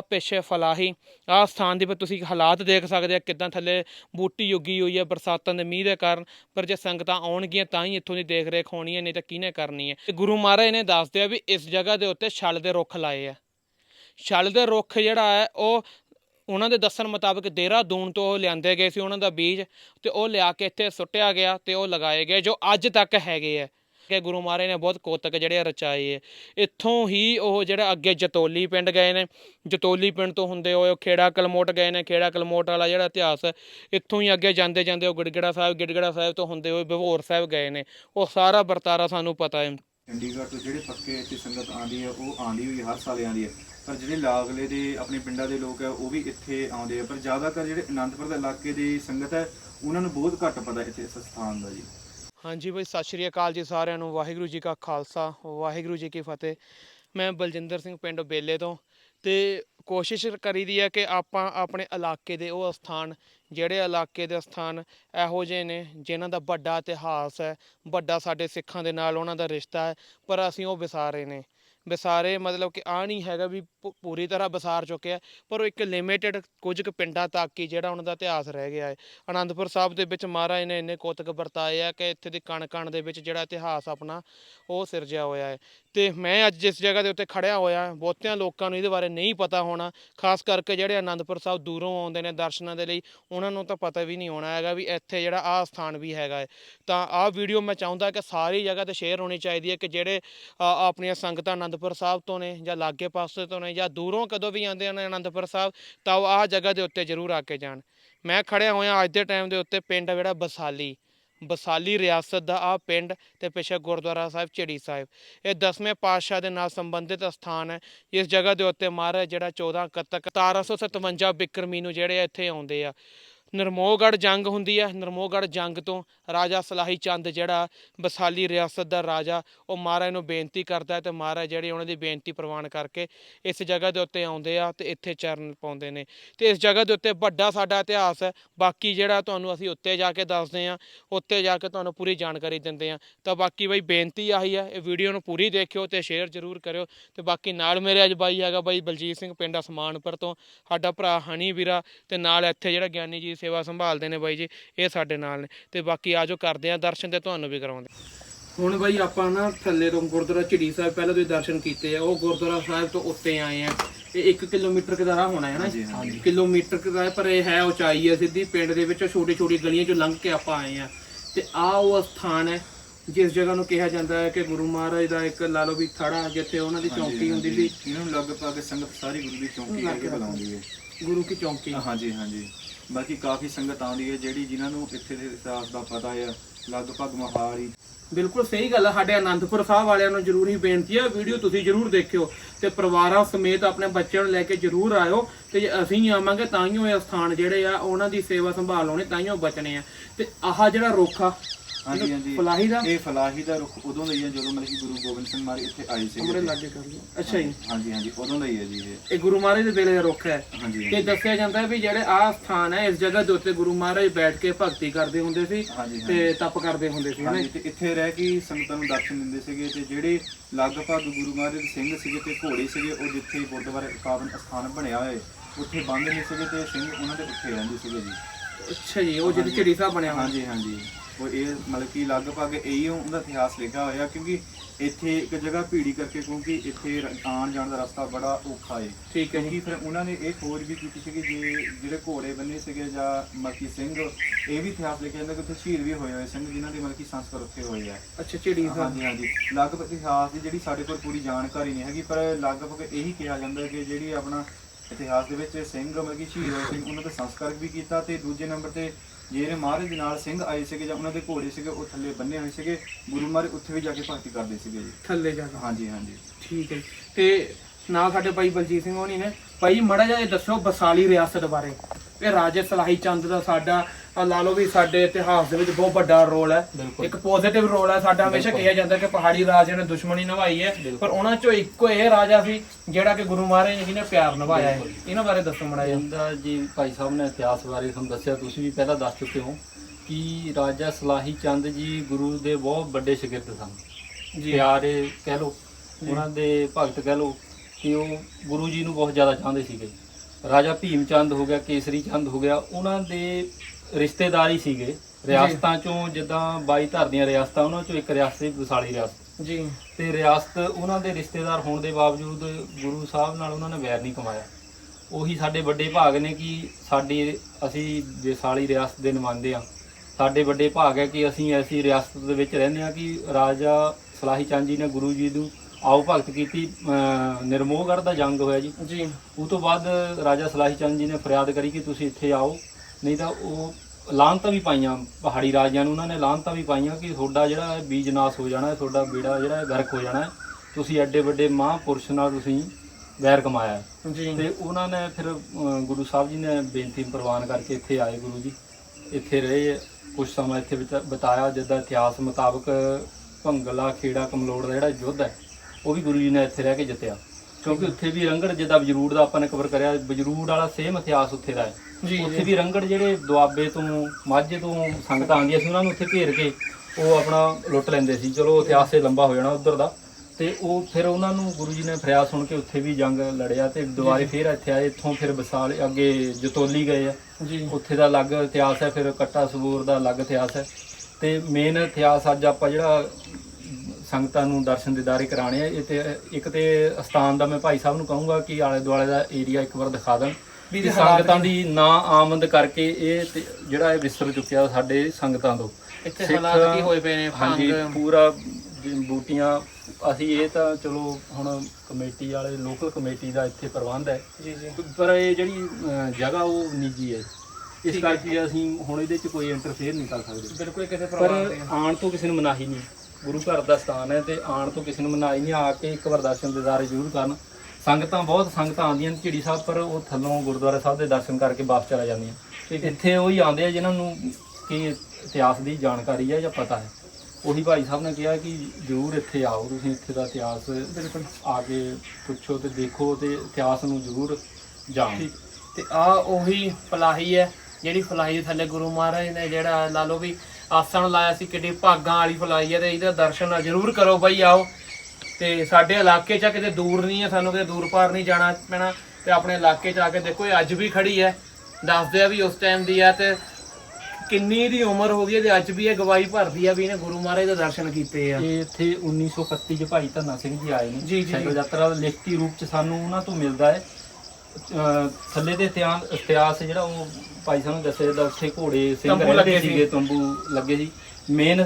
ਪਿੱਛੇ ਫਲਾਹੀ। ਆਹ ਸਥਾਨ ਦੇ ਵਿੱਚ ਤੁਸੀਂ ਹਾਲਾਤ ਦੇਖ ਸਕਦੇ ਆ, ਕਿਦਾਂ ਥੱਲੇ ਬੂਟੀ ਉੱਗੀ ਹੋਈ ਹੈ ਬਰਸਾਤਾਂ ਦੇ ਮੀਂਹ ਦੇ ਕਾਰਨ। ਪਰ ਜੇ ਸੰਗਤਾਂ ਆਉਣਗੀਆਂ ਤਾਂ ਹੀ ਇੱਥੋਂ ਦੀ ਦੇਖ ਰੇਖ ਹੋਣੀ ਹੈ ਨਹੀਂ ਤਾਂ ਕਿਹਨੇ ਕਰਨੀ ਹੈ ਤੇ ਗੁਰੂ ਮਹਾਰਾਜ ਨੇ ਦੱਸਦੇ ਆ ਵੀ ਇਸ ਜਗ੍ਹਾ ਦੇ ਉੱਤੇ ਛਲ ਦੇ ਰੁੱਖ ਲਾਏ ਆ। ਛਲ ਦੇ ਰੁੱਖ ਜਿਹੜਾ ਹੈ, ਉਹ ਉਹਨਾਂ ਦੇ ਦੱਸਣ ਮੁਤਾਬਕ ਦੇਹਰਾਦੂਨ ਤੋਂ ਉਹ ਲਿਆਂਦੇ ਗਏ ਸੀ, ਉਹਨਾਂ ਦਾ ਬੀਜ। ਤੇ ਉਹ ਲਿਆ ਕੇ ਇੱਥੇ ਸੁੱਟਿਆ ਗਿਆ ਤੇ ਉਹ ਲਗਾਏ ਗਏ, ਜੋ ਅੱਜ ਤੱਕ ਹੈਗੇ ਆ। ਕਿ ਗੁਰੂ ਮਹਾਰਾਜ ਨੇ ਬਹੁਤ ਕੋਤਕ ਜਿਹੜੇ ਰਚਾਏ ਹੈ ਇੱਥੋਂ ਹੀ ਉਹ ਜਿਹੜਾ ਅੱਗੇ ਜਤੋਲੀ ਪਿੰਡ ਗਏ ਨੇ ਜਤੋਲੀ ਪਿੰਡ ਤੋਂ ਹੁੰਦੇ ਹੋਏ ਉਹ ਖੇੜਾ ਕਲਮੋਟ ਗਏ ਨੇ ਖੇੜਾ ਕਲਮੋਟ ਵਾਲਾ ਜਿਹੜਾ ਇਤਿਹਾਸ ਹੈ, ਇੱਥੋਂ ਹੀ ਅੱਗੇ ਜਾਂਦੇ ਜਾਂਦੇ ਉਹ ਗਿੜਗੜਾ ਸਾਹਿਬ ਗਿੜਗੜਾ ਸਾਹਿਬ ਤੋਂ ਹੁੰਦੇ ਹੋਏ ਬਿਵੋਰ ਸਾਹਿਬ ਗਏ ਨੇ। ਉਹ ਸਾਰਾ ਵਰਤਾਰਾ ਸਾਨੂੰ ਪਤਾ ਹੈ। ਚੰਡੀਗੜ੍ਹ ਤੋਂ ਜਿਹੜੇ ਪੱਕੇ ਇੱਥੇ ਸੰਗਤ ਆਉਂਦੀ ਹੈ ਉਹ ਆਉਂਦੀ ਹੋਈ ਹਰ ਸਾਲ ਆਉਂਦੀ ਹੈ। ਪਰ ਜਿਹੜੇ ਲਾਗਲੇ ਦੇ ਆਪਣੇ ਪਿੰਡਾਂ ਦੇ ਲੋਕ ਹੈ ਉਹ ਵੀ ਇੱਥੇ ਆਉਂਦੇ ਆ। ਪਰ ਜ਼ਿਆਦਾਤਰ ਜਿਹੜੇ ਅਨੰਦਪੁਰ ਦੇ ਇਲਾਕੇ ਦੀ ਸੰਗਤ ਹੈ ਉਹਨਾਂ ਨੂੰ ਬਹੁਤ ਘੱਟ ਪਤਾ ਇੱਥੇ ਇਸ ਸਥਾਨ ਦਾ ਜੀ। ਹਾਂਜੀ ਬਈ, ਸਤਿ ਸ਼੍ਰੀ ਅਕਾਲ ਜੀ ਸਾਰਿਆਂ ਨੂੰ। ਵਾਹਿਗੁਰੂ ਜੀ ਕਾ ਖਾਲਸਾ, ਵਾਹਿਗੁਰੂ ਜੀ ਕੀ ਫਤਿਹ। ਮੈਂ ਬਲਜਿੰਦਰ ਸਿੰਘ ਪਿੰਡ ਬੇਲੇ ਤੋਂ ਤੇ ਕੋਸ਼ਿਸ਼ ਕਰੀਦੀ ਹੈ ਕਿ ਆਪਾਂ ਆਪਣੇ ਇਲਾਕੇ ਦੇ ਉਹ ਸਥਾਨ ਜਿਹੜੇ ਇਲਾਕੇ ਦੇ ਸਥਾਨ ਇਹੋ ਜਿਹੇ ਨੇ, ਜਿਨ੍ਹਾਂ ਦਾ ਵੱਡਾ ਇਤਿਹਾਸ ਹੈ, ਵੱਡਾ ਸਾਡੇ ਸਿੱਖਾਂ ਦੇ ਨਾਲ ਉਹਨਾਂ ਦਾ ਰਿਸ਼ਤਾ ਹੈ, ਪਰ ਅਸੀਂ ਉਹ ਵਿਸਾਰੇ ਨੇ। ਵਿਸਾਰੇ ਮਤਲਬ ਕਿ ਆ ਨਹੀਂ ਹੈਗਾ ਵੀ ਪੂ- ਪੂਰੀ ਤਰ੍ਹਾਂ ਵਿਸਾਰ ਚੁੱਕਿਆ ਪਰ ਉਹ ਇੱਕ ਲਿਮਿਟਿਡ ਕੁਝ ਕੁ ਪਿੰਡਾਂ ਤੱਕ ਹੀ ਜਿਹੜਾ ਉਹਨਾਂ ਦਾ ਇਤਿਹਾਸ ਰਹਿ ਗਿਆ ਹੈ। ਅਨੰਦਪੁਰ ਸਾਹਿਬ ਦੇ ਵਿੱਚ ਮਹਾਰਾਜ ਨੇ ਇੰਨੇ ਕੋਤਕ ਵਰਤਾਏ ਆ ਕਿ ਇੱਥੇ ਦੀ ਕਣ ਕਣ ਦੇ ਵਿੱਚ ਜਿਹੜਾ ਇਤਿਹਾਸ ਆਪਣਾ ਉਹ ਸਿਰਜਿਆ ਹੋਇਆ ਹੈ। ਤੇ ਮੈਂ ਅੱਜ ਜਿਸ ਜਗ੍ਹਾ ਦੇ ਉੱਤੇ ਖੜਿਆ ਹੋਇਆ ਬਹੁਤਿਆਂ ਲੋਕਾਂ ਨੂੰ ਇਹਦੇ ਬਾਰੇ ਨਹੀਂ ਪਤਾ ਹੋਣਾ ਖਾਸ ਕਰਕੇ ਜਿਹੜੇ ਅਨੰਦਪੁਰ ਸਾਹਿਬ ਦੂਰੋਂ ਆਉਂਦੇ ਨੇ ਦਰਸ਼ਨਾਂ ਦੇ ਲਈ ਉਹਨਾਂ ਨੂੰ ਤਾਂ ਪਤਾ ਵੀ ਨਹੀਂ ਹੋਣਾ ਹੈਗਾ ਵੀ ਇੱਥੇ ਜਿਹੜਾ ਆਹ ਸਥਾਨ ਵੀ ਹੈਗਾ ਹੈ। ਤਾਂ ਆਹ ਵੀਡੀਓ ਮੈਂ ਚਾਹੁੰਦਾ ਕਿ ਸਾਰੀ ਜਗ੍ਹਾ ਤੇ ਸ਼ੇਅਰ ਹੋਣੀ ਚਾਹੀਦੀ ਹੈ ਕਿ ਜਿਹੜੇ ਅ, ਆਪਣੀਆਂ ਸੰਗਤਾਂ ਆਨੰਦਪੁਰ ਸਾਹਿਬ ਤੋਂ ਨੇ ਜਾਂ ਲਾਗੇ ਪਾਸੇ ਤੋਂ ਨੇ ਜਾਂ ਦੂਰੋਂ ਕਦੋਂ ਵੀ ਆਉਂਦੇ ਨੇ ਆਨੰਦਪੁਰ ਸਾਹਿਬ, ਤਾਂ ਉਹ ਆਹ ਜਗ੍ਹਾ ਦੇ ਉੱਤੇ ਜ਼ਰੂਰ ਆ ਕੇ ਜਾਣ। ਮੈਂ ਖੜਿਆ ਹੋਇਆ ਅੱਜ ਦੇ ਟਾਈਮ ਦੇ ਉੱਤੇ ਪਿੰਡ ਜਿਹੜਾ ਬਸਾਲੀ। ਬਸਾਲੀ ਰਿਆਸਤ ਦਾ ਆ ਪਿੰਡ ਤੇ ਪਿੱਛੇ ਗੁਰਦੁਆਰਾ ਸਾਹਿਬ, ਝਿੜੀ ਸਾਹਿਬ। ਇਹ 10ਵੇਂ ਪਾਤਸ਼ਾਹ ਦੇ ਨਾਲ ਸੰਬੰਧਿਤ ਸਥਾਨ ਹੈ। ਇਸ ਜਗ੍ਹਾ ਦੇ ਉੱਤੇ ਮਹਾਰਾਜ ਜਿਹੜਾ 14 ਕੱਤਕ 1757 ਬਿਕਰਮੀ ਨੂੰ ਜਿਹੜੇ ਇੱਥੇ ਆਉਂਦੇ ਆ। ਨਰਮੋਗੜ ਜੰਗ ਹੁੰਦੀ ਹੈ ਨਰਮੋਗੜ ਜੰਗ ਤੋਂ ਰਾਜਾ ਸਲਾਹੀ ਚੰਦ ਜਿਹੜਾ ਬਸਾਲੀ ਰਿਆਸਤ ਦਾ ਰਾਜਾ, ਉਹ ਮਹਾਰਾਜ ਨੂੰ ਬੇਨਤੀ ਕਰਦਾ ਹੈ ਤੇ ਮਹਾਰਾਜ ਜਿਹੜੇ ਉਹਨਾਂ ਦੀ ਬੇਨਤੀ ਪ੍ਰਵਾਨ ਕਰਕੇ ਇਸ ਜਗ੍ਹਾ ਦੇ ਉੱਤੇ ਆਉਂਦੇ ਆ ਤੇ ਇੱਥੇ ਚਰਨ ਪਾਉਂਦੇ ਨੇ। ਤੇ ਇਸ ਜਗ੍ਹਾ ਦੇ ਉੱਤੇ ਵੱਡਾ ਸਾਡਾ ਇਤਿਹਾਸ ਹੈ। ਬਾਕੀ ਜਿਹੜਾ ਤੁਹਾਨੂੰ ਅਸੀਂ ਉੱਤੇ ਜਾ ਕੇ ਦੱਸਦੇ ਆ, ਉੱਤੇ ਜਾ ਕੇ ਤੁਹਾਨੂੰ ਪੂਰੀ ਜਾਣਕਾਰੀ ਦਿੰਦੇ ਆ। ਤਾਂ ਬਾਕੀ ਬਈ ਬੇਨਤੀ ਆਹੀ ਹੈ ਇਹ ਵੀਡੀਓ ਨੂੰ ਪੂਰੀ ਦੇਖਿਓ ਤੇ ਸ਼ੇਅਰ ਜ਼ਰੂਰ ਕਰਿਓ। ਤੇ ਬਾਕੀ ਨਾਲ ਮੇਰੇ ਅੱਜ ਬਾਈ ਹੈਗਾ ਬਾਈ ਬਲਜੀਤ ਸਿੰਘ ਪਿੰਡ ਅਸਮਾਨਪੁਰ ਤੋਂ, ਸਾਡਾ ਭਰਾ ਹਨੀ ਵੀਰਾ ਤੇ ਨਾਲ ਇੱਥੇ ਜਿਹੜਾ ਗਿਆਨੀ ਜੀ ਸੇਵਾ ਸੰਭਾਲਦੇ ਨੇ ਬਾਈ ਜੀ ਇਹ ਸਾਡੇ ਨਾਲ ਨੇ ਤੇ ਬਾਕੀ ਆਜੋ ਕਰਦੇ ਆ ਦਰਸ਼ਨ ਤੇ ਤੁਹਾਨੂੰ ਵੀ ਕਰਾਉਂਦੇ ਹੁਣ ਬਾਈ ਆਪਾਂ ਨਾ ਥੱਲੇ ਤੋਂ ਗੁਰਦੁਆਰਾ ਝਿੜੀ ਸਾਹਿਬ ਪਹਿਲਾਂ ਤੁਸੀਂ ਦਰਸ਼ਨ ਕੀਤੇ ਆ ਉਹ ਗੁਰਦੁਆਰਾ ਸਾਹਿਬ ਤੋਂ ਉੱਤੇ ਆਏ ਆ। ਇਹ 1 ਕਿਲੋਮੀਟਰ ਕੁ ਦਾ ਰਾਹ ਹੋਣਾ ਹੈ ਨਾ ਹਾਂਜੀ, ਹਾਂਜੀ। ਕਿਲੋਮੀਟਰ ਕੁ ਦਾ ਹੈ, ਪਰ ਇਹ ਹੈ ਉਚਾਈ ਹੈ ਸਿੱਧੀ ਪਿੰਡ ਦੇ ਵਿੱਚ ਛੋਟੀ ਛੋਟੀ ਗਲੀਆਂ ਚੋਂ ਲੰਘ ਕੇ ਆਪਾਂ ਆਏ ਆ। ਤੇ ਆ ਉਹ ਸਥਾਨ ਹੈ ਜਿਸ ਜਗ੍ਹਾ ਨੂੰ ਕਿਹਾ ਜਾਂਦਾ ਹੈ ਕਿ ਗੁਰੂ ਮਹਾਰਾਜ ਦਾ ਇੱਕ ਲਾ ਲਓ ਵੀ ਥੜਾ ਜਿੱਥੇ ਉਹਨਾਂ ਦੀ ਚੌਂਕੀ ਹੁੰਦੀ ਸੀ। ਇਹਨਾਂ ਨੂੰ ਲਗਭਗ ਸੰਗਤ ਸਾਰੀ ਗੁਰੂ ਦੀ ਚੌਂਕੀ ਕਰਕੇ ਬੁਲਾਉਂਦੀ ਹੈ। ਗੁਰੂ ਕੀ ਚੌਂਕੀ। ਹਾਂਜੀ ਹਾਂਜੀ। ਬਾਕੀ ਕਾਫੀ ਸੰਗਤ ਆਉਂਦੀ ਹੈ ਜਿਹੜੀ ਜਿਨ੍ਹਾਂ ਨੂੰ ਇੱਥੇ ਦੇ ਇਤਿਹਾਸ ਦਾ ਪਤਾ ਹੈ। ਲਗਭਗ ਮਹਾਰੀ ਬਿਲਕੁਲ ਸਹੀ ਗੱਲ ਹੈ ਸਾਡੇ ਆਨੰਦਪੁਰ ਸਾਹਿਬ ਵਾਲਿਆਂ ਨੂੰ ਜ਼ਰੂਰੀ ਬੇਨਤੀ ਹੈ ਵੀਡੀਓ ਤੁਸੀਂ ਜ਼ਰੂਰ ਦੇਖਿਓ ਤੇ ਪਰਿਵਾਰਾਂ ਸਮੇਤ ਆਪਣੇ ਬੱਚਿਆਂ ਨੂੰ ਲੈ ਕੇ ਜ਼ਰੂਰ ਆਇਓ ਤੇ ਅਸੀਂ ਆਵਾਂਗੇ ਤਾਂ ਹੀ ਇਹ ਸਥਾਨ ਜਿਹੜੇ ਆ ਉਹਨਾਂ ਦੀ ਸੇਵਾ ਸੰਭਾਲ ਹੋਣੀ ਤਾਂ ਹੀ ਉਹ ਬਚਣੇ ਆ। ਤੇ ਆਹ ਜਿਹੜਾ ਰੁੱਖ ਆ ਹਾਂਜੀ ਹਾਂਜੀ। ਫਲਾਹੀ ਦਾ? ਇਹ ਫਲਾਹੀ ਦਾ ਰੁੱਖ ਉਦੋਂ ਦਾ ਹੀ ਹੈ ਜਦੋਂ ਮਤਲਬ ਕਿ ਗੁਰੂ ਗੋਬਿੰਦ ਸਿੰਘ ਮਹਾਰਾਜ ਇੱਥੇ ਆਏ ਸੀ ਕਮਰੇ ਲਾਗੇ ਕਰ ਲਓ। ਅੱਛਾ ਜੀ। ਹਾਂਜੀ ਹਾਂਜੀ ਉਦੋਂ ਦਾ ਹੀ ਹੈ ਜੀ ਇਹ। ਇਹ ਗੁਰੂ ਮਹਾਰਾਜ ਦੇ ਵੇਲੇ ਦਾ ਰੁੱਖ ਹੈ। ਹਾਂਜੀ ਤੇ ਦੱਸਿਆ ਜਾਂਦਾ ਹੈ ਵੀ ਜਿਹੜੇ ਆਹ ਸਥਾਨ ਹੈ ਇਸ ਜਗ੍ਹਾ ਦੇ ਉੱਤੇ ਗੁਰੂ ਮਹਾਰਾਜ ਬੈਠ ਕੇ ਭਗਤੀ ਕਰਦੇ ਹੁੰਦੇ ਸੀ ਹਾਂਜੀ ਤੇ ਤਪ ਕਰਦੇ ਹੁੰਦੇ ਸੀ ਹਾਂਜੀ ਤੇ ਇੱਥੇ ਰਹਿ ਕੇ ਹੀ ਸੰਗਤਾਂ ਨੂੰ ਦਰਸ਼ਨ ਦਿੰਦੇ ਸੀਗੇ ਤੇ ਜਿਹੜੇ ਲਗਭਗ ਗੁਰੂ ਮਹਾਰਾਜ ਸਿੰਘ ਸੀਗੇ ਤੇ ਘੋੜੇ ਸੀਗੇ ਉਹ ਜਿੱਥੇ ਗੁਰਦੁਆਰਾ ਇਕਾਵਨ ਸਥਾਨ ਬਣਿਆ ਹੋਇਆ ਹੈ ਉੱਥੇ ਬੰਦ ਨਹੀਂ ਸੀਗੇ ਤੇ ਸਿੰਘ ਉਹਨਾਂ ਦੇ ਉੱਥੇ ਰਹਿੰਦੇ ਸੀਗੇ ਜੀ। ਅੱਛਾ ਜੀ ਉਹ ਜਿਹੜੀ ਝਿੜੀ ਸਾਹਿਬ ਬਣਿਆ ਹੋਇਆ। ਹਾਂਜੀ ਹਾਂਜੀ। ਉਹ ਇਹ ਮਤਲਬ ਕਿ ਲਗਭਗ ਇਹੀ ਉਹਦਾ ਇਤਿਹਾਸ ਲਿਖਿਆ ਹੋਇਆ ਕਿਉਂਕਿ ਇੱਥੇ ਇੱਕ ਜਗ੍ਹਾ ਭੀੜੀ ਕਰਕੇ ਕਿਉਂਕਿ ਇੱਥੇ ਰ- ਆਉਣ ਜਾਣ ਦਾ ਰਸਤਾ ਬੜਾ ਔਖਾ ਹੈ ਠੀਕ ਹੈ ਜੀ। ਕਿਉਂਕਿ ਫਿਰ ਉਹਨਾਂ ਨੇ ਇਹ ਖੋਜ ਵੀ ਕੀਤੀ ਸੀ ਕਿ ਜੇ ਜਿਹੜੇ ਘੋੜੇ ਬੰਨੇ ਸੀਗੇ ਜਾਂ ਮਲਕੀ ਸਿੰਘ ਇਹ ਵੀ ਇਤਿਹਾਸ ਲਿਖਿਆ ਜਾਂਦਾ ਕਿ ਉੱਥੇ ਸ਼ਹੀਦ ਵੀ ਹੋਏ ਹੋਏ ਸਿੰਘ ਜਿਨ੍ਹਾਂ ਦੇ ਮਲਕੀ ਸੰਸਕਾਰ ਉੱਥੇ ਹੋਏ ਆ। ਅੱਛਾ ਝਿੜੀ ਸਾਹਿਬ ਹਾਂਜੀ ਹਾਂਜੀ। ਲਗਭਗ ਇਤਿਹਾਸ ਦੀ ਜਿਹੜੀ ਸਾਡੇ ਕੋਲ ਪੂਰੀ ਜਾਣਕਾਰੀ ਨਹੀਂ ਹੈਗੀ ਪਰ ਲਗਭਗ ਇਹੀ ਕਿਹਾ ਜਾਂਦਾ ਹੈ ਕਿ ਜਿਹੜੀ ਆਪਣਾ ਇਤਿਹਾਸ ਦੇ ਵਿੱਚ ਸਿੰਘ ਮਤਲਬ ਕਿ ਸ਼ਹੀਦ ਹੋਏ ਸਿੰਘ ਉਹਨਾਂ ਦਾ ਸੰਸਕਾਰ ਵੀ ਕੀਤਾ ਤੇ ਦੂਜੇ ਨੰਬਰ ਤੇ ਜਿਹੜੇ ਮਹਾਰਾਜ ਦੇ ਨਾਲ ਸਿੰਘ ਆਏ ਸੀਗੇ ਜਾਂ ਉਹਨਾਂ ਦੇ ਘੋੜੇ ਸੀਗੇ ਉਹ ਥੱਲੇ ਬੰਨੇ ਹੋਏ ਸੀਗੇ। ਗੁਰੂ ਮਹਾਰਾਜ ਉੱਥੇ ਵੀ ਜਾ ਕੇ ਭਗਤੀ ਕਰਦੇ ਸੀਗੇ ਜੀ। ਥੱਲੇ ਜਾਣਾ ਹਾਂਜੀ ਹਾਂਜੀ। ਠੀਕ ਹੈ ਜੀ। ਤੇ ਨਾਲ ਸਾਡੇ ਭਾਈ ਬਲਜੀਤ ਸਿੰਘ ਹੋਣੀ ਨੇ। ਭਾਈ ਮੜਾ ਜਿਹਾ ਇਹ ਦੱਸੋ ਬਸਾਲੀ ਰਿਆਸਤ ਬਾਰੇ। ਇਹ ਰਾਜੇ ਸਲਾਹੀ ਚੰਦ ਦਾ ਸਾਡਾ ਆਹ ਲਾ ਲਓ ਵੀ ਸਾਡੇ ਇਤਿਹਾਸ ਦੇ ਵਿੱਚ ਬਹੁਤ ਵੱਡਾ ਰੋਲ ਹੈ। ਇੱਕ ਪੋਜ਼ਿਟਿਵ ਰੋਲ ਹੈ। ਸਾਡਾ ਹਮੇਸ਼ਾ ਕਿਹਾ ਜਾਂਦਾ ਕਿ ਪਹਾੜੀ ਰਾਜਿਆਂ ਨੇ ਦੁਸ਼ਮਣੀ ਨਿਭਾਈ ਹੈ। ਪਰ ਉਹਨਾਂ ਚੋਂ ਇੱਕੋ ਇਹ ਰਾਜਾ ਸੀ ਜਿਹੜਾ ਕਿ ਗੁਰੂ ਮਹਾਰਾਜ ਨੇ ਜਿਹਨੇ ਪਿਆਰ ਨਿਭਾਇਆ ਹੈ। ਇਹਨਾਂ ਬਾਰੇ ਦੱਸੋ ਮੜਾ ਇਹਦਾ ਜੀ ਭਾਈ ਸਾਹਿਬ ਨੇ ਇਤਿਹਾਸ ਬਾਰੇ ਤੁਹਾਨੂੰ ਦੱਸਿਆ ਤੁਸੀਂ ਵੀ ਪਹਿਲਾਂ ਦੱਸ ਚੁੱਕੇ ਹੋ ਕਿ ਰਾਜਾ ਸਲਾਹੀ ਚੰਦ ਜੀ ਗੁਰੂ ਦੇ ਬਹੁਤ ਵੱਡੇ ਸ਼ਾਗਿਰਦ ਸਨ। ਜੀ। ਪਿਆਰੇ ਕਹਿ ਲੋ ਉਹਨਾਂ ਦੇ ਭਗਤ ਕਹਿ ਲੋ ਕਿ ਉਹ ਗੁਰੂ ਜੀ ਨੂੰ ਬਹੁਤ ਜ਼ਿਆਦਾ ਚਾਹੁੰਦੇ ਸੀਗੇ। ਰਾਜਾ ਭੀਮ ਚੰਦ ਹੋ ਗਿਆ ਕੇਸਰੀ ਚੰਦ ਹੋ ਗਿਆ ਉਹਨਾਂ ਦੇ ਰਿਸ਼ਤੇਦਾਰ ਸੀਗੇ ਰਿਆਸਤਾਂ ਚੋਂ ਜਿੱਦਾਂ 22 ਧਰ ਦੀਆਂ ਰਿਆਸਤਾਂ ਉਹਨਾਂ ਚੋਂ ਇੱਕ ਰਿਆਸਤ ਸੀ ਵਿਸਾਲੀ ਰਿਆਸਤ। ਜੀ। ਤੇ ਰਿਆਸਤ ਉਹਨਾਂ ਦੇ ਰਿਸ਼ਤੇਦਾਰ ਹੋਣ ਦੇ ਬਾਵਜੂਦ ਗੁਰੂ ਸਾਹਿਬ ਨਾਲ ਉਹਨਾਂ ਨੇ ਵੈਰ ਨਹੀਂ ਕਮਾਇਆ। ਉਹੀ ਸਾਡੇ ਵੱਡੇ ਭਾਗ ਨੇ ਕਿ ਸਾਡੀ ਅਸੀਂ ਵਿਸਾਲੀ ਰਿਆਸਤ ਦੇ ਨੁਮਾਇੰਦੇ ਆ ਸਾਡੇ ਵੱਡੇ ਭਾਗ ਹੈ ਕਿ ਅਸੀਂ ਐਸੀ ਰਿਆਸਤ ਦੇ ਵਿੱਚ ਰਹਿੰਦੇ ਆ ਕਿ ਰਾਜਾ ਸਲਾਹੀ ਚੰਦ ਜੀ ਨੇ ਗੁਰੂ ਜੀ ਨੂੰ ਆਓ ਭਗਤ ਕੀਤੀ ਅਹ ਨਿਰਮੋਹਗੜ੍ਹ ਦਾ ਜੰਗ ਹੋਇਆ ਜੀ। ਜੀ। ਉਹ ਤੋਂ ਬਾਅਦ ਰਾਜਾ ਸਲਾਹੀ ਚੰਦ ਜੀ ਨੇ ਫਰਿਆਦ ਕਰੀ ਕਿ ਤੁਸੀਂ ਇੱਥੇ ਆਓ। ਨਹੀਂ ਤਾਂ ਉਹ ਲਾਂਤਾਂ ਵੀ ਪਾਈਆਂ ਪਹਾੜੀ ਰਾਜਿਆਂ ਨੂੰ ਉਹਨਾਂ ਨੇ ਲਾਂਤਾਂ ਵੀ ਪਾਈਆਂ ਕਿ ਤੁਹਾਡਾ ਜਿਹੜਾ ਬੀਜ ਨਾਸ ਹੋ ਜਾਣਾ ਹੈ ਤੁਹਾਡਾ ਬੇੜਾ ਜਿਹੜਾ ਗਰਕ ਹੋ ਜਾਣਾ ਹੈ। ਤੁਸੀਂ ਐਡੇ ਵੱਡੇ ਮਹਾਂਪੁਰਸ਼ ਨਾਲ ਤੁਸੀਂ ਵੈਰ ਕਮਾਇਆ ਜੀ। ਤੇ ਉਹਨਾਂ ਨੇ ਫਿਰ ਗੁਰੂ ਸਾਹਿਬ ਜੀ ਨੇ ਬੇਨਤੀ ਪ੍ਰਵਾਨ ਕਰਕੇ ਇੱਥੇ ਆਏ ਗੁਰੂ ਜੀ। ਇੱਥੇ ਰਹੇ ਕੁਝ ਸਮਾਂ ਇੱਥੇ ਬਿਤਾ- ਬਿਤਾਇਆ ਜਿੱਦਾਂ ਇਤਿਹਾਸ ਮੁਤਾਬਕ ਭੰਗਲਾ ਖੇੜਾ ਕਮਲੋੜ ਦਾ ਜਿਹੜਾ ਯੁੱਧ ਹੈ ਉਹ ਵੀ ਗੁਰੂ ਜੀ ਨੇ ਇੱਥੇ ਰਹਿ ਕੇ ਜਿੱਤਿਆ। ਕਿਉਂਕਿ ਉੱਥੇ ਵੀ ਰੰਗੜ ਜਿੱਦਾਂ ਬਜਰੂੜ ਦਾ ਆਪਾਂ ਨੇ ਕਵਰ ਕਰਿਆ ਬਜਰੂੜ ਵਾਲਾ ਸੇਮ ਇਤਿਹਾਸ ਉੱਥੇ ਦਾ ਹੈ। ਜੀ ਉੱਥੇ ਵੀ ਰੰਗੜ ਜਿਹੜੇ ਦੁਆਬੇ ਤੋਂ ਮਾਝੇ ਤੋਂ ਸੰਗਤਾਂ ਆਉਂਦੀਆਂ ਸੀ ਉਹਨਾਂ ਨੂੰ ਉੱਥੇ ਘੇਰ ਕੇ ਉਹ ਆਪਣਾ ਲੁੱਟ ਲੈਂਦੇ ਸੀ। ਚਲੋ ਇਤਿਹਾਸ ਇਹ ਲੰਬਾ ਹੋ ਜਾਣਾ ਉਧਰ ਦਾ। ਤੇ ਉਹ ਫਿਰ ਉਹਨਾਂ ਨੂੰ ਗੁਰੂ ਜੀ ਨੇ ਫਰਿਆਦ ਸੁਣ ਕੇ ਉੱਥੇ ਵੀ ਜੰਗ ਲੜਿਆ ਤੇ ਦੁਬਾਰੇ ਫਿਰ ਇੱਥੇ ਆਏ। ਇੱਥੋਂ ਫਿਰ ਵਿਸਾਲ ਅੱਗੇ ਜਤੋਲੀ ਗਏ ਆ। ਜੀ। ਉੱਥੇ ਦਾ ਅਲੱਗ ਇਤਿਹਾਸ ਹੈ ਫਿਰ ਕੱਟਾ ਸਬੂਰ ਦਾ ਅਲੱਗ ਇਤਿਹਾਸ ਹੈ। ਤੇ ਮੇਨ ਇਤਿਹਾਸ ਅੱਜ ਆਪਾਂ ਜਿਹੜਾ ਸੰਗਤਾਂ ਨੂੰ ਦਰਸ਼ਨ ਦਿਦਾਰੇ ਕਰਾਣੇ ਆ। ਇਹ ਤੇ ਇੱਕ ਤੇ ਸਥਾਨ ਦਾ ਮੈਂ ਭਾਈ ਸਾਹਿਬ ਨੂੰ ਕਹੂੰਗਾ ਕਿ ਆਲੇ ਦੁਆਲੇ ਦਾ ਏਰੀਆ ਇੱਕ ਵਾਰ ਦਿਖਾ ਦੇਣ ਵੀ ਸੰਗਤਾਂ ਦੀ ਨਾ ਆਮਦ ਕਰਕੇ ਇਹ ਤੇ ਜਿਹੜਾ ਇਹ ਵਿਸਰ ਚੁੱਕਿਆ ਸਾਡੇ ਸੰਗਤਾਂ ਤੋਂ। ਇੱਥੇ ਹਾਲਾਤ ਕੀ ਹੋਏ ਪਏ ਨੇ? ਹਾਂਜੀ ਪੂਰਾ ਬੂਟੀਆਂ ਅਸੀਂ ਇਹ ਤਾਂ ਚਲੋ ਹੁਣ ਕਮੇਟੀ ਵਾਲੇ ਲੋਕਲ ਕਮੇਟੀ ਦਾ ਇੱਥੇ ਪ੍ਰਬੰਧ ਹੈ। ਜੀ ਜੀ। ਪਰ ਇਹ ਜਿਹੜੀ ਜਗ੍ਹਾ ਉਹ ਨਿੱਜੀ ਹੈ। ਇਸ ਕਰਕੇ ਅਸੀਂ ਹੁਣ ਇਹਦੇ 'ਚ ਕੋਈ ਇੰਟਰਫੇਅਰ ਨਹੀਂ ਕਰ ਸਕਦੇ। ਬਿਲਕੁਲ ਕਿਸੇ ਪਰ ਪ੍ਰਭਾਵ ਆਉਣ ਤੋਂ ਕਿਸੇ ਨੂੰ ਮਨਾਹੀ ਨਹੀਂ। ਗੁਰੂ ਘਰ ਦਾ ਸਥਾਨ ਹੈ ਤੇ ਆਉਣ ਤੋਂ ਕਿਸੇ ਨੂੰ ਮਨਾਹੀ ਨਹੀਂ ਆ ਕੇ ਇੱਕ ਵਾਰ ਦਰਸ਼ਨ ਦਿਦਾਰੇ ਜ਼ਰੂਰ ਕਰਨ। ਸੰਗਤਾਂ ਬਹੁਤ ਸੰਗਤਾਂ ਆਉਂਦੀਆਂ ਨੇ ਝਿੜੀ ਸਾਹਿਬ ਪਰ ਉਹ ਥੱਲੋਂ ਗੁਰਦੁਆਰਾ ਸਾਹਿਬ ਦੇ ਦਰਸ਼ਨ ਕਰਕੇ ਵਾਪਸ ਚਲਾ ਜਾਂਦੀਆਂ। ਇੱਥੇ ਉਹੀ ਆਉਂਦੇ ਆ ਜਿਨ੍ਹਾਂ ਨੂੰ ਕਿ ਇਤਿਹਾਸ ਦੀ ਜਾਣਕਾਰੀ ਹੈ ਜਾਂ ਪਤਾ ਹੈ। ਉਹੀ ਭਾਈ ਸਾਹਿਬ ਨੇ ਕਿਹਾ ਕਿ ਜ਼ਰੂਰ ਇੱਥੇ ਆਓ ਤੁਸੀਂ ਇੱਥੇ ਦਾ ਇਤਿਹਾਸ ਬਿਲਕੁਲ। ਆ ਕੇ ਪੁੱਛੋ ਤੇ ਦੇਖੋ ਤੇ ਇਤਿਹਾਸ ਨੂੰ ਜ਼ਰੂਰ ਜਾਣੋ। ਤੇ ਆ ਉਹੀ ਫਲਾਹੀ ਹੈ ਜਿਹੜੀ ਫਲਾਹੀ ਥੱਲੇ ਗੁਰੂ ਮਹਾਰਾਜ ਨੇ ਜਿਹੜਾ ਲਾ ਲਓ ਵੀ ਆਸਣ ਲਾਇਆ ਸੀ ਕਿੱਡੀ ਭਾਗਾਂ ਵਾਲੀ ਫਲਾਹੀ ਹੈ ਤੇ ਇਹਦਾ ਦਰਸ਼ਨ ਜ਼ਰੂਰ ਕਰੋ ਬਈ ਆਓ। ਤੇ ਸਾਡੇ ਇਲਾਕੇ 'ਚ ਆ, ਕਿਤੇ ਦੂਰ ਨਹੀਂ ਹੈ ਸਾਨੂੰ ਕਿਤੇ ਦੂਰ ਪਾਰ ਨਹੀਂ ਜਾਣਾ ਪੈਣਾ। ਤੇ ਆਪਣੇ ਇਲਾਕੇ 'ਚ ਆ ਕੇ ਦੇਖੋ ਇਹ ਅੱਜ ਵੀ ਖੜੀ ਹੈ ਦੱਸਦੇ ਆ ਵੀ ਉਸ ਟਾਈਮ ਦੀ ਹੈ ਤੇ ਕਿੰਨੀ ਦੀ ਉਮਰ ਹੋ ਗਈ ਹੈ ਤੇ ਅੱਜ ਵੀ ਇਹ ਗਵਾਹੀ ਭਰਦੀ ਆ ਵੀ ਇਹਨੇ ਗੁਰੂ ਮਹਾਰਾਜ ਦੇ ਦਰਸ਼ਨ ਕੀਤੇ ਆ। ਇਹ ਇੱਥੇ 1931 ਚ ਭਾਈ ਧੰਨਾ ਸਿੰਘ ਜੀ ਆਏ ਨੇ। ਜੀ, ਜੀ, ਸਾਈਕਲ ਯਾਤਰਾ ਲਿਖਤੀ ਰੂਪ ਚ ਸਾਨੂੰ ਉਹਨਾਂ ਤੋਂ ਮਿਲਦਾ ਹੈ। ਥੱਲੇ ਦੇ ਇਤਿਹਾਸ ਇਤਿਹਾਸ ਜਿਹੜਾ ਉਹ ਭਾਈ ਸਾਹਿਬ ਨੇ ਦੱਸਿਆ ਜਾਂਦਾ ਉੱਥੇ ਘੋੜੇ ਸਿੰਘ ਤੰਬੂ ਲੱਗੇ। ਸੀਗੇ ਤੰਬੂ ਲੱਗੇ ਸੀ ਮੇਨ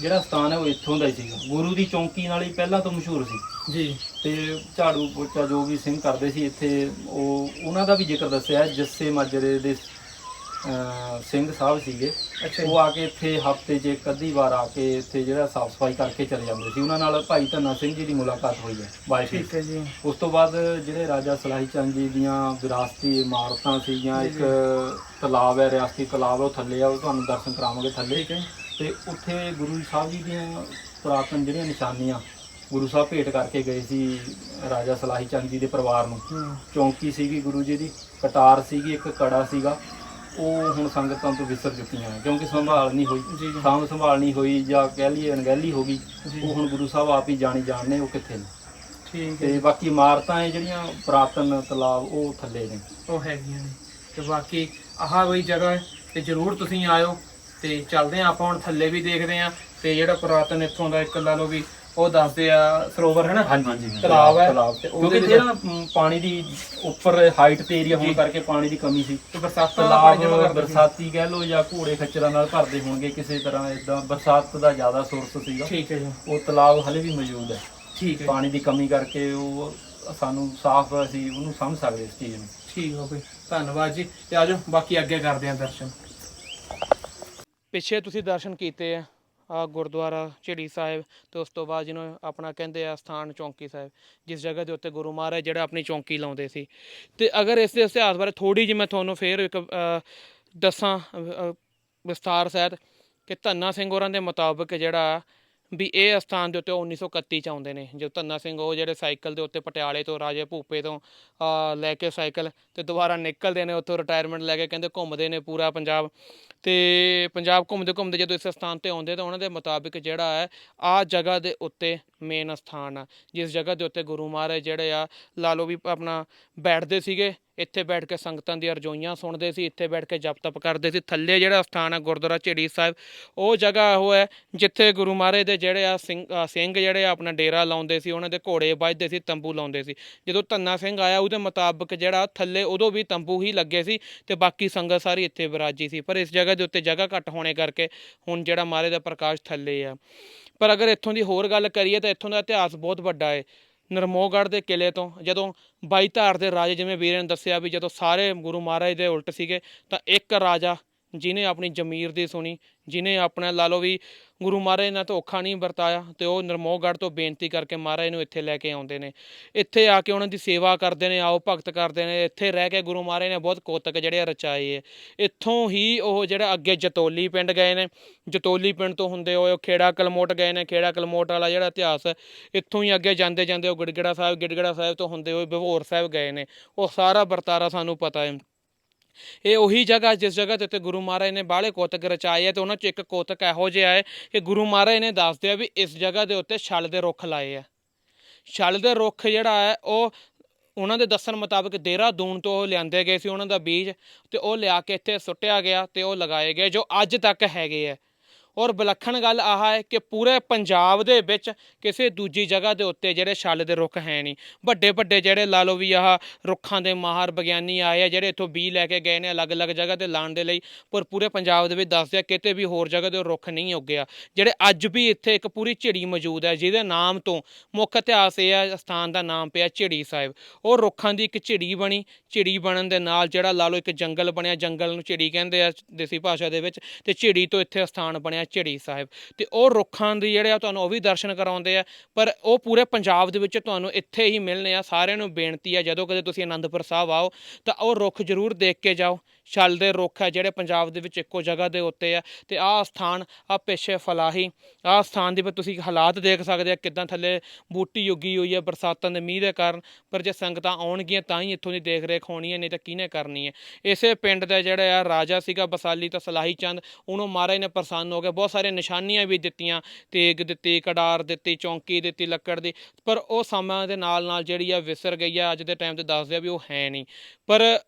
ਜਿਹੜਾ ਸਥਾਨ ਹੈ ਉਹ ਇੱਥੋਂ ਦਾ ਹੀ ਸੀਗਾ ਗੁਰੂ ਦੀ ਚੌਂਕੀ ਨਾਲ ਹੀ ਪਹਿਲਾਂ ਤੋਂ ਮਸ਼ਹੂਰ ਸੀ ਜੀ ਤੇ ਝਾੜੂ ਪੋਚਾ ਜੋ ਵੀ ਸਿੰਘ ਕਰਦੇ ਸੀ ਇੱਥੇ ਉਹ ਉਹਨਾਂ ਦਾ ਵੀ ਜ਼ਿਕਰ ਦੱਸਿਆ। ਜੱਸੇ ਮਾਜਰੇ ਦੇ ਸਿੰਘ ਸਾਹਿਬ ਸੀਗੇ। ਉਹ ਆ ਕੇ ਇੱਥੇ ਹਫ਼ਤੇ 'ਚ ਇੱਕ ਅੱਧੀ ਵਾਰ ਆ ਕੇ ਇੱਥੇ ਜਿਹੜਾ ਸਾਫ਼ ਸਫ਼ਾਈ ਕਰਕੇ ਚਲੇ ਜਾਂਦੇ ਸੀ। ਉਹਨਾਂ ਨਾਲ ਭਾਈ ਧੰਨਾ ਸਿੰਘ ਜੀ ਦੀ ਮੁਲਾਕਾਤ ਹੋਈ ਹੈ ਬਾਈ ਠੀਕ ਹੈ ਜੀ। ਉਸ ਤੋਂ ਬਾਅਦ ਜਿਹੜੇ ਰਾਜਾ ਸਲਾਹੀ ਚੰਦ ਜੀ ਦੀਆਂ ਵਿਰਾਸਤੀ ਇਮਾਰਤਾਂ ਸੀਗੀਆਂ ਇੱਕ ਤਲਾਬ ਹੈ ਰਿਆਸਤੀ ਤਲਾਬ ਉਹ ਥੱਲੇ ਆ ਉਹ ਤੁਹਾਨੂੰ ਦਰਸ਼ਨ ਕਰਾਵਾਂਗੇ ਥੱਲੇ। ਤੇ ਉੱਥੇ ਗੁਰੂ ਸਾਹਿਬ ਜੀ ਦੀਆਂ ਪੁਰਾਤਨ ਜਿਹੜੀਆਂ ਨਿਸ਼ਾਨੀਆਂ ਗੁਰੂ ਸਾਹਿਬ ਭੇਟ ਕਰਕੇ ਗਏ ਸੀ ਰਾਜਾ ਸਲਾਹੀ ਚੰਦ ਜੀ ਦੇ ਪਰਿਵਾਰ ਨੂੰ। ਚੌਂਕੀ ਸੀਗੀ ਗੁਰੂ ਜੀ ਦੀ ਕਟਾਰ ਸੀਗੀ ਇੱਕ ਕੜਾ ਸੀਗਾ। ਉਹ ਹੁਣ ਸੰਗਤਾਂ ਤੋਂ ਵਿਸਰ ਚੁੱਕੀਆਂ ਨੇ ਕਿਉਂਕਿ ਸੰਭਾਲ ਨਹੀਂ ਹੋਈ। ਸਾਂਭ ਸੰਭਾਲ ਨਹੀਂ ਹੋਈ ਜਾਂ ਕਹਿ ਲਈਏ ਅਣਗਹਿਲੀ ਹੋ ਗਈ। ਉਹ ਹੁਣ ਗੁਰੂ ਸਾਹਿਬ ਆਪ ਹੀ ਜਾਣੀ ਜਾਣਨੇ ਉਹ ਕਿੱਥੇ ਨੇ? ਠੀਕ ਹੈ। ਤੇ ਬਾਕੀ ਇਮਾਰਤਾਂ ਇਹ ਜਿਹੜੀਆਂ ਪੁਰਾਤਨ ਤਲਾਬ ਉਹ ਥੱਲੇ ਨੇ। ਉਹ ਹੈਗੀਆਂ ਨੇ। ਤੇ ਬਾਕੀ ਆਹ ਵਈ ਜਗ੍ਹਾ ਹੈ ਤੇ ਜਰੂਰ ਤੁਸੀਂ ਆਇਓ ਤੇ ਚੱਲਦੇ ਆ ਆਪਾਂ ਹੁਣ ਥੱਲੇ ਵੀ ਦੇਖਦੇ ਆ ਤੇ ਜਿਹੜਾ ਪੁਰਾਤਨ ਇੱਥੋਂ ਦਾ ਇੱਕ ਲਾ ਲਓ ਵੀ ਉਹ ਦੱਸਦੇ ਆ ਸਰੋਵਰ ਹੈ ਨਾ ਹਾਂਜੀ ਤਲਾਬ ਹੈ। ਤਲਾਬ। ਤੇ ਉਹਦੇ ਕਿਉਂਕਿ ਵਿੱਚ- ਜਿਹੜਾ ਮ, ਪਾਣੀ ਦੀ ਉੱਪਰ ਹਾਈਟ ਤੇ ਏਰੀਆ ਹੋਣ ਕਰਕੇ ਪਾਣੀ ਦੀ ਕਮੀ ਸੀ। ਤੇ ਬਰਸਾਤਾਂ ਦਾ ਪਾਣੀ ਜਮ੍ਹਾਂ ਤਲਾਬ ਕਰਦੇ ਸੀ। ਬਰਸਾਤੀ ਕਹਿ ਲਓ ਜਾਂ ਘੋੜੇ ਖੱਚਰਾਂ ਨਾਲ ਭਰਦੇ ਹੋਣਗੇ ਕਿਸੇ ਤਰ੍ਹਾਂ ਇਦਾਂ ਬਰਸਾਤ ਦਾ ਜ਼ਿਆਦਾ ਸੋਰਸ ਸੀਗਾ। ਠੀਕ ਹੈ ਜੀ। ਉਹ ਤਲਾਬ ਹਲੇ ਵੀ ਮੌਜੂਦ ਹੈ। ਠੀਕ ਹੈ। ਪਾਣੀ ਦੀ ਕਮੀ ਕਰਕੇ ਉਹ ਸਾਨੂੰ ਸਾਫ਼ ਅਸੀਂ ਉਹਨੂੰ ਸਮਝ ਸਕਦੇ ਇਸ ਚੀਜ਼ ਨੂੰ। ਠੀਕ ਹੋ ਗਈ ਧੰਨਵਾਦ ਜੀ। ਤੇ ਆਜੋ ਬਾਕੀ ਅੱਗੇ ਕਰਦੇ ਆ ਦਰਸ਼ਨ। ਪਿੱਛੇ ਤੁਸੀਂ ਦਰਸ਼ਨ ਕੀਤੇ ਆ। ਗੁਰਦੁਆਰਾ ਝਿੜੀ ਸਾਹਿਬ ਤੇ ਉਸ ਤੋਂ ਬਾਅਦ ਜਿਹਨੂੰ ਆਪਣਾ ਕਹਿੰਦੇ ਆ ਸਥਾਨ ਚੌਂਕੀ ਸਾਹਿਬ ਜਿਸ ਜਗ੍ਹਾ ਦੇ ਉੱਤੇ ਗੁਰੂ ਮਹਾਰਾਜ ਜਿਹੜਾ ਆਪਣੀ ਚੌਂਕੀ ਲਾਉਂਦੇ ਸੀ। ਤੇ ਅਗਰ ਇਸ ਦੇ ਇਤਿਹਾਸ ਬਾਰੇ ਥੋੜੀ ਜਿਹੀ ਮੈਂ ਤੁਹਾਨੂੰ ਫੇਰ ਇੱਕ ਦੱਸਾਂ ਅ, ਵਿਸਥਾਰ ਸਹਿਤ ਕਿ ਧੰਨਾ ਸਿੰਘ ਹੋਰਾਂ ਦੇ ਮੁਤਾਬਕ ਜਿਹੜਾ ਵੀ ਇਹ ਅਸਥਾਨ ਦੇ ਉੱਤੇ ਉਹ 1931 ਚ ਆਉਂਦੇ ਨੇ। ਜੋ ਧੰਨਾ ਸਿੰਘ ਉਹ ਜਿਹੜੇ ਸਾਈਕਲ ਦੇ ਉੱਤੇ ਪਟਿਆਲੇ ਤੋਂ, ਰਾਜੇ ਭੂਪੇ ਤੋਂ ਲੈ ਕੇ ਸਾਈਕਲ ਤੇ ਦੁਬਾਰਾ ਨਿਕਲਦੇ ਨੇ, ਉੱਥੋਂ ਰਿਟਾਇਰਮੈਂਟ ਲੈ ਕੇ ਕਹਿੰਦੇ ਘੁੰਮਦੇ ਨੇ ਪੂਰਾ ਪੰਜਾਬ। ਤੇ ਪੰਜਾਬ ਘੁੰਮਦੇ ਘੁੰਮਦੇ ਜਦੋਂ ਇਸ ਸਥਾਨ ਤੇ ਆਉਂਦੇ ਤਾਂ ਉਹਨਾਂ ਦੇ ਮੁਤਾਬਿਕ ਜਿਹੜਾ ਹੈ, ਆ ਜਗ੍ਹਾ ਦੇ ਉੱਤੇ ਮੇਨ ਸਥਾਨ ਆ। ਜਿਸ ਜਗ੍ਹਾ ਦੇ ਉੱਤੇ ਗੁਰੂ ਮਹਾਰਾਜ ਜਿਹੜੇ ਆ, ਲਾ ਲਓ ਵੀ ਆਪਣਾ ਬੈਠਦੇ ਸੀਗੇ ਇੱਥੇ ਬੈਠ ਕੇ ਸੰਗਤਾਂ ਦੀਆਂ ਰਜੋਈਆਂ ਸੁਣਦੇ ਸੀ, ਇੱਥੇ ਬੈਠ ਕੇ ਜਪ ਤਪ ਕਰਦੇ ਸੀ। ਥੱਲੇ ਜਿਹੜਾ ਸਥਾਨ ਆ, ਗੁਰਦੁਆਰਾ ਝੇੜੀ ਸਾਹਿਬ, ਉਹ ਜਗ੍ਹਾ ਉਹ ਹੈ ਜਿੱਥੇ ਗੁਰੂ ਮਹਾਰਾਜ ਦੇ ਜਿਹੜੇ ਆ ਸਿੰਘ ਸਿੰਘ ਜਿਹੜੇ ਆ ਆਪਣਾ ਡੇਰਾ ਲਾਉਂਦੇ ਸੀ, ਉਹਨਾਂ ਦੇ ਘੋੜੇ ਵੱਜਦੇ ਸੀ, ਤੰਬੂ ਲਾਉਂਦੇ ਸੀ। ਜਦੋਂ ਧੰਨਾ ਸਿੰਘ ਆਇਆ, ਉਹਦੇ ਮੁਤਾਬਕ ਜਿਹੜਾ ਥੱਲੇ ਉਦੋਂ ਵੀ ਤੰਬੂ ਹੀ ਲੱਗੇ ਸੀ ਤੇ ਬਾਕੀ ਸੰਗਤ ਸਾਰੀ ਇੱਥੇ ਵਿਰਾਜੀ ਸੀ। ਪਰ ਇਸ ਜਗ੍ਹਾ ਦੇ ਉੱਤੇ ਜਗ੍ਹਾ ਘੱਟ ਹੋਣੇ ਕਰਕੇ ਹੁਣ ਜਿਹੜਾ ਮਹਾਰਾਜ ਦਾ ਪ੍ਰਕਾਸ਼ ਥੱਲੇ ਆ। ਪਰ ਅਗਰ ਇੱਥੋਂ ਦੀ ਹੋਰ ਗੱਲ ਕਰੀਏ ਤਾਂ ਇੱਥੋਂ ਦਾ ਇਤਿਹਾਸ ਬਹੁਤ ਵੱਡਾ ਹੈ ਨਰਮੋਗੜ੍ਹ ਦੇ ਕਿਲੇ ਤੋਂ, ਜਦੋਂ ਬਾਈ ਧਾਰ ਦੇ ਰਾਜੇ ਜਿਵੇਂ ਵੀਰੇ ਨੇ ਦੱਸਿਆ ਵੀ ਜਦੋਂ ਸਾਰੇ ਗੁਰੂ ਮਹਾਰਾਜ ਦੇ ਉਲਟ ਸੀਗੇ, ਤਾਂ ਇੱਕ ਰਾਜਾ ਜਿਨੇ ਆਪਣੀ ਜ਼ਮੀਰ ਦੀ ਸੁਣੀ ਜਿਨੇ ਆਪਣਾ ਲਾ ਲਓ ਵੀ ਗੁਰੂ ਮਹਾਰਾਜ ਨਾਲ ਧੋਖਾ ਨਹੀਂ ਵਰਤਾਇਆ ਤੇ ਉਹ ਨਰਮੋਹਗੜ੍ਹ ਤੋਂ ਬੇਨਤੀ ਕਰਕੇ ਮਹਾਰਾਜ ਨੂੰ ਇੱਥੇ ਲੈ ਕੇ ਆਉਂਦੇ ਨੇ। ਇੱਥੇ ਆ ਕੇ ਉਹਨਾਂ ਦੀ ਸੇਵਾ ਕਰਦੇ ਨੇ ਆਓ ਭਗਤ ਕਰਦੇ ਨੇ। ਇੱਥੇ ਰਹਿ ਕੇ ਗੁਰੂ ਮਹਾਰਾਜ ਨੇ ਬਹੁਤ ਕੋਤਕ ਜਿਹੜੇ ਆ ਰਚਾਏ ਹੈ ਇੱਥੋਂ ਹੀ ਉਹ ਜਿਹੜਾ ਅੱਗੇ ਜਤੋਲੀ ਪਿੰਡ ਗਏ ਨੇ ਜਤੋਲੀ ਪਿੰਡ ਤੋਂ ਹੁੰਦੇ ਹੋਏ ਉਹ ਖੇੜਾ ਕਲਮੋਟ ਗਏ ਨੇ ਖੇੜਾ ਕਲਮੋਟ ਵਾਲਾ ਜਿਹੜਾ ਇਤਿਹਾਸ ਹੈ, ਇੱਥੋਂ ਹੀ ਅੱਗੇ ਜਾਂਦੇ ਜਾਂਦੇ ਉਹ ਗਿੜਗੜਾ ਸਾਹਿਬ ਗਿੜਗੜਾ ਸਾਹਿਬ ਤੋਂ ਹੁੰਦੇ ਹੋਏ ਬਿਵੋਰ ਸਾਹਿਬ ਗਏ ਨੇ। ਉਹ ਸਾਰਾ ਵਰਤਾਰਾ ਸਾਨੂੰ ਪਤਾ ਹੈ। ਇਹ ਉਹੀ ਜਗ੍ਹਾ ਜਿਸ ਜਗ੍ਹਾ ਤੇ ਉੱਤੇ ਗੁਰੂ ਮਹਾਰਾਜ ਨੇ ਬਾਹਲੇ ਕੋਤਕ ਰਚਾਏ ਆ ਤੇ ਉਹਨਾਂ ਚ ਇੱਕ ਕੋਤਕ ਇਹੋ ਜਿਹਾ ਹੈ ਕਿ ਗੁਰੂ ਮਹਾਰਾਜ ਨੇ ਦੱਸਦੇ ਆ ਵੀ ਇਸ ਜਗ੍ਹਾ ਦੇ ਉੱਤੇ ਛਲ ਦੇ ਰੁੱਖ ਲਾਏ ਆ। ਛਲ ਦੇ ਰੁੱਖ ਜਿਹੜਾ ਹੈ ਉਹ ਉਹਨਾਂ ਦੇ ਦੱਸਣ ਮੁਤਾਬਕ ਦੇਹਰਾਦੂਨ ਤੋਂ ਉਹ ਲਿਆਂਦੇ ਗਏ ਸੀ, ਉਹਨਾਂ ਦਾ ਬੀਜ ਤੇ ਉਹ ਲਿਆ ਕੇ ਇੱਥੇ ਸੁੱਟਿਆ ਗਿਆ ਤੇ ਉਹ ਲਗਾਏ ਗਏ ਜੋ ਅੱਜ ਤੱਕ ਹੈਗੇ ਆ। ਔਰ ਵਿਲੱਖਣ ਗੱਲ ਆਹ ਹੈ ਕਿ ਪੂਰੇ ਪੰਜਾਬ ਦੇ ਵਿੱਚ ਕਿਸੇ ਦੂਜੀ ਜਗ੍ਹਾ ਦੇ ਉੱਤੇ ਜਿਹੜੇ ਛੱਲ ਦੇ ਰੁੱਖ ਹੈ ਨਹੀਂ। ਵੱਡੇ ਵੱਡੇ ਜਿਹੜੇ ਲਾ ਲਓ ਵੀ ਆਹ ਰੁੱਖਾਂ ਦੇ ਮਾਹਰ ਵਿਗਿਆਨੀ ਆਏ ਆ ਜਿਹੜੇ ਇੱਥੋਂ ਬੀ ਲੈ ਕੇ ਗਏ ਨੇ ਅਲੱਗ-ਅਲੱਗ ਜਗ੍ਹਾ ਤੇ ਲਾਉਣ ਦੇ ਲਈ, ਪਰ ਪੂਰੇ ਪੰਜਾਬ ਦੇ ਵਿੱਚ ਦੱਸਦੇ ਆ ਕਿਤੇ ਵੀ ਹੋਰ ਜਗ੍ਹਾ ਤੇ ਉਹ ਰੁੱਖ ਨਹੀਂ ਉੱਗਿਆ ਜਿਹੜੇ ਅੱਜ ਵੀ ਇੱਥੇ ਇੱਕ ਪੂਰੀ ਝਿੜੀ ਮੌਜੂਦ ਹੈ, ਜਿਹਦੇ ਨਾਮ ਤੋਂ ਮੁੱਖ ਇਤਿਹਾਸ ਇਹ ਹੈ ਸਥਾਨ ਦਾ ਨਾਮ ਪਿਆ ਝਿੜੀ ਸਾਹਿਬ। ਉਹ ਰੁੱਖਾਂ ਦੀ ਇੱਕ ਝਿੜੀ ਬਣੀ, ਝਿੜੀ ਬਣਨ ਦੇ ਨਾਲ ਜਿਹੜਾ ਲਾ ਲਓ ਇੱਕ ਜੰਗਲ ਬਣਿਆ, ਜੰਗਲ ਨੂੰ ਝਿੜੀ ਕਹਿੰਦੇ ਆ ਦੇਸੀ ਭਾਸ਼ਾ ਦੇ ਵਿੱਚ, ਤੇ ਝਿੜੀ ਤੋਂ ਇੱਥੇ ਸਥਾਨ ਬਣਿਆ। ਝਿੜੀ ਸਾਹਿਬ। ਤੇ ਉਹ ਰੁੱਖਾਂ ਦੀ ਜਿਹੜੇ ਆ ਤੁਹਾਨੂੰ ਉਹ ਵੀ ਦਰਸ਼ਨ ਕਰਾਉਂਦੇ ਆ, ਪਰ ਉਹ ਪੂਰੇ ਪੰਜਾਬ ਦੇ ਵਿੱਚ ਤੁਹਾਨੂੰ ਇੱਥੇ ਹੀ ਮਿਲਣੇ ਆ। ਸਾਰਿਆਂ ਨੂੰ ਬੇਨਤੀ ਆ, ਜਦੋਂ ਕਦੇ ਤੁਸੀਂ ਆਨੰਦਪੁਰ ਸਾਹਿਬ ਆਓ, ਤਾਂ ਉਹ ਰੁੱਖ ਜ਼ਰੂਰ ਦੇਖ ਕੇ ਜਾਓ। ਛਲ ਦੇ ਰੁੱਖ ਹੈ, ਜਿਹੜੇ ਪੰਜਾਬ ਦੇ ਵਿੱਚ ਇੱਕੋ ਜਗ੍ਹਾ ਦੇ ਉੱਤੇ ਆ ਤੇ ਆਹ ਸਥਾਨ ਆ ਪੇਸ਼ੇ ਫਲਾਹੀ, ਆਹ ਸਥਾਨ ਦੀ ਵਿੱਚ ਤੁਸੀਂ ਹਾਲਾਤ ਦੇਖ ਸਕਦੇ ਆ, ਕਿਦਾਂ ਥੱਲੇ ਬੂਟੀ ਉੱਗੀ ਹੋਈ ਹੈ, ਬਰਸਾਤਾਂ ਦੇ ਮੀਂਹ ਦੇ ਕਾਰਨ। ਪਰ ਜੇ ਸੰਗਤਾਂ ਆਉਣਗੀਆਂ, ਤਾਂ ਹੀ ਇੱਥੋਂ ਦੀ ਦੇਖ ਰੇਖ ਹੋਣੀ ਹੈ, ਨਹੀਂ ਤਾਂ ਕਿਹਨੇ ਕਰਨੀ ਹੈ। ਇਸੇ ਪਿੰਡ ਦਾ ਜਿਹੜਾ ਆ ਰਾਜਾ ਸੀਗਾ, ਬਸਾਲੀ ਤਾਂ ਸਲਾਹੀ ਚੰਦ, ਉਹਨੂੰ ਮਹਾਰਾਜ ਨੇ ਪ੍ਰਸੰਨ ਹੋ ਗਿਆ। ਬਹੁਤ ਸਾਰੇ ਨਿਸ਼ਾਨੀਆਂ ਵੀ ਦਿੱਤੀਆਂ, ਤੇਗ ਦਿੱਤੀ ਕਡਾਰ ਦਿੱਤੀ, ਚੌਂਕੀ ਦਿੱਤੀ, ਲੱਕੜ ਦੀ। ਪਰ ਉਹ ਸਮਾਂ ਦੇ ਨਾਲ ਨਾਲ ਜਿਹੜੀ ਆ ਵਿਸਰ ਗਈ ਆ, ਅੱਜ ਦੇ ਟਾਈਮ ਤੇ ਦੱਸਦੇ ਆ ਵੀ ਉਹ ਹੈ ਨਹੀਂ। ਪਰ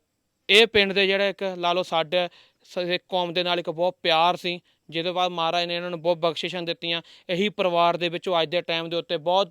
ਇਹ ਪਿੰਡ ਦੇ ਜਿਹੜਾ ਇੱਕ ਲਾ ਲਓ ਸਾਡੇ ਸ- ਕੌਮ ਦੇ ਨਾਲ ਇੱਕ ਬਹੁਤ ਪਿਆਰ ਸੀ, ਜਿਹਦੇ ਬਾਅਦ ਮਹਾਰਾਜ ਨੇ ਇਹਨਾਂ ਨੂੰ ਬਹੁਤ ਬਖਸ਼ਿਸ਼ਾਂ ਦਿੱਤੀਆਂ। ਇਹੀ ਪਰਿਵਾਰ ਦੇ ਵਿੱਚੋਂ ਅੱਜ ਦੇ ਟਾਈਮ ਦੇ ਉੱਤੇ ਬਹੁਤ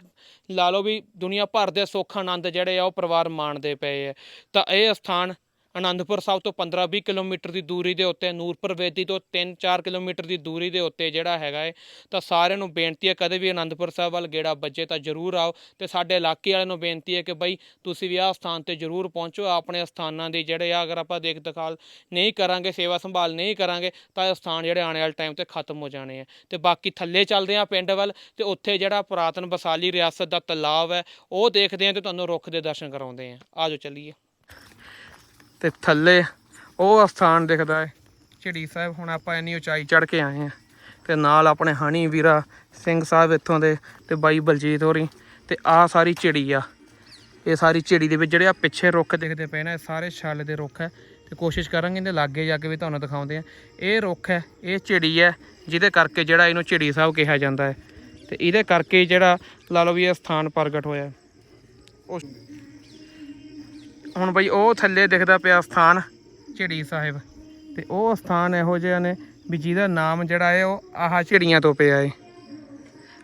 ਲਾ ਲਓ ਵੀ ਦੁਨੀਆ ਭਰ ਦੇ ਸੁੱਖ ਆਨੰਦ ਜਿਹੜੇ ਆ ਉਹ ਪਰਿਵਾਰ ਮਾਣਦੇ ਪਏ ਆ। ਤਾਂ ਇਹ ਸਥਾਨ ਅਨੰਦਪੁਰ ਸਾਹਿਬ ਤੋਂ 15-20 ਕਿਲੋਮੀਟਰ ਦੀ ਦੂਰੀ ਦੇ ਉੱਤੇ ਨੂਰਪੁਰ ਵੇਦੀ ਤੋਂ 3-4 ਕਿਲੋਮੀਟਰ ਦੀ ਦੂਰੀ ਦੇ ਉੱਤੇ ਜਿਹੜਾ ਹੈਗਾ ਹੈ ਤਾਂ ਸਾਰਿਆਂ ਨੂੰ ਬੇਨਤੀ ਹੈ ਕਦੇ ਵੀ ਅਨੰਦਪੁਰ ਸਾਹਿਬ ਵੱਲ ਗੇੜਾ ਵੱਜੇ ਤਾਂ ਜ਼ਰੂਰ ਆਓ ਤੇ ਸਾਡੇ ਇਲਾਕੇ ਵਾਲਿਆਂ ਨੂੰ ਬੇਨਤੀ ਹੈ ਕਿ ਬਈ ਤੁਸੀਂ ਵੀ ਆਹ ਸਥਾਨ ਤੇ ਜ਼ਰੂਰ ਪਹੁੰਚੋ, ਆਪਣੇ ਸਥਾਨਾਂ ਦੀ ਜਿਹੜੇ ਆ, ਅਗਰ ਆਪਾਂ ਦੇਖ ਦਿਖਾਲ ਨਹੀਂ ਕਰਾਂਗੇ, ਸੇਵਾ ਸੰਭਾਲ ਨਹੀਂ ਕਰਾਂਗੇ, ਤਾਂ ਇਹ ਸਥਾਨ ਜਿਹੜੇ ਆਉਣ ਵਾਲੇ ਟਾਈਮ ਤੇ ਖਤਮ ਹੋ ਜਾਣੇ ਆ। ਤੇ ਬਾਕੀ ਥੱਲੇ ਚੱਲਦੇ ਆ ਪਿੰਡ ਵੱਲ ਤੇ ਉੱਥੇ ਜਿਹੜਾ ਪੁਰਾਤਨ ਬਸਾਲੀ ਰਿਆਸਤ ਦਾ ਤਲਾਬ ਹੈ, ਉਹ ਦੇਖਦੇ ਆ ਤੇ ਤੁਹਾਨੂੰ ਰੁੱਖ ਦੇ ਦਰਸ਼ਨ ਕਰਾਉਂਦੇ ਆ ਆਜੋ ਚੱਲੀਏ। ਤੇ ਥੱਲੇ ਉਹ ਸਥਾਨ ਦਿਖਦਾ ਹੈ। ਝਿੜੀ ਸਾਹਿਬ, ਹੁਣ ਆਪਾਂ ਇੰਨੀ ਉਚਾਈ ਚੜ ਕੇ ਆਏ ਆ ਤੇ ਨਾਲ ਆਪਣੇ ਹਣੀ ਵੀਰਾ ਸਿੰਘ ਸਾਹਿਬ ਇੱਥੋਂ ਦੇ ਤੇ ਬਾਈ ਬਲਜੀਤ ਹੋਰੀ ਤੇ ਆਹ ਸਾਰੀ ਝਿੜੀ ਆ। ਇਹ ਸਾਰੀ ਝਿੜੀ ਦੇ ਵਿੱਚ ਜਿਹੜੇ ਆ ਪਿੱਛੇ ਰੁੱਖ ਦਿਖਦੇ ਪਏ ਨੇ, ਇਹ ਸਾਰੇ ਛਾਲ ਦੇ ਰੁੱਖ ਹੈ ਤੇ ਕੋਸ਼ਿਸ਼ ਕਰਾਂਗੇ ਇਹਦੇ ਲਾਗੇ ਜਾ ਕੇ ਵੀ ਤੁਹਾਨੂੰ ਦਿਖਾਉਂਦੇ ਆ ਇਹ ਰੁੱਖ ਹੈ, ਇਹ ਝਿੜੀ ਹੈ ਜਿਹਦੇ ਕਰਕੇ ਜਿਹੜਾ ਇਹਨੂੰ ਝਿੜੀ ਸਾਹਿਬ ਕਿਹਾ ਜਾਂਦਾ ਹੈ ਤੇ ਇਹਦੇ ਕਰਕੇ ਜਿਹੜਾ ਲਾ ਲਓ ਵੀ ਇਹ ਸਥਾਨ ਪ੍ਰਗਟ ਹੋਇਆ ਉਸ ਹੁਣ ਬਈ ਉਹ ਥੱਲੇ ਦਿਖਦਾ ਪਿਆ ਸਥਾਨ, ਝਿੜੀ ਸਾਹਿਬ। ਤੇ ਉਹ ਸਥਾਨ ਇਹੋ ਜਿਹਾ ਨੇ ਵੀ ਜਿਹਦਾ ਨਾਮ ਜਿਹੜਾ ਹੈ ਉਹ ਆਹ ਝਿੜੀਆਂ ਤੋਂ ਪਿਆ ਹੈ।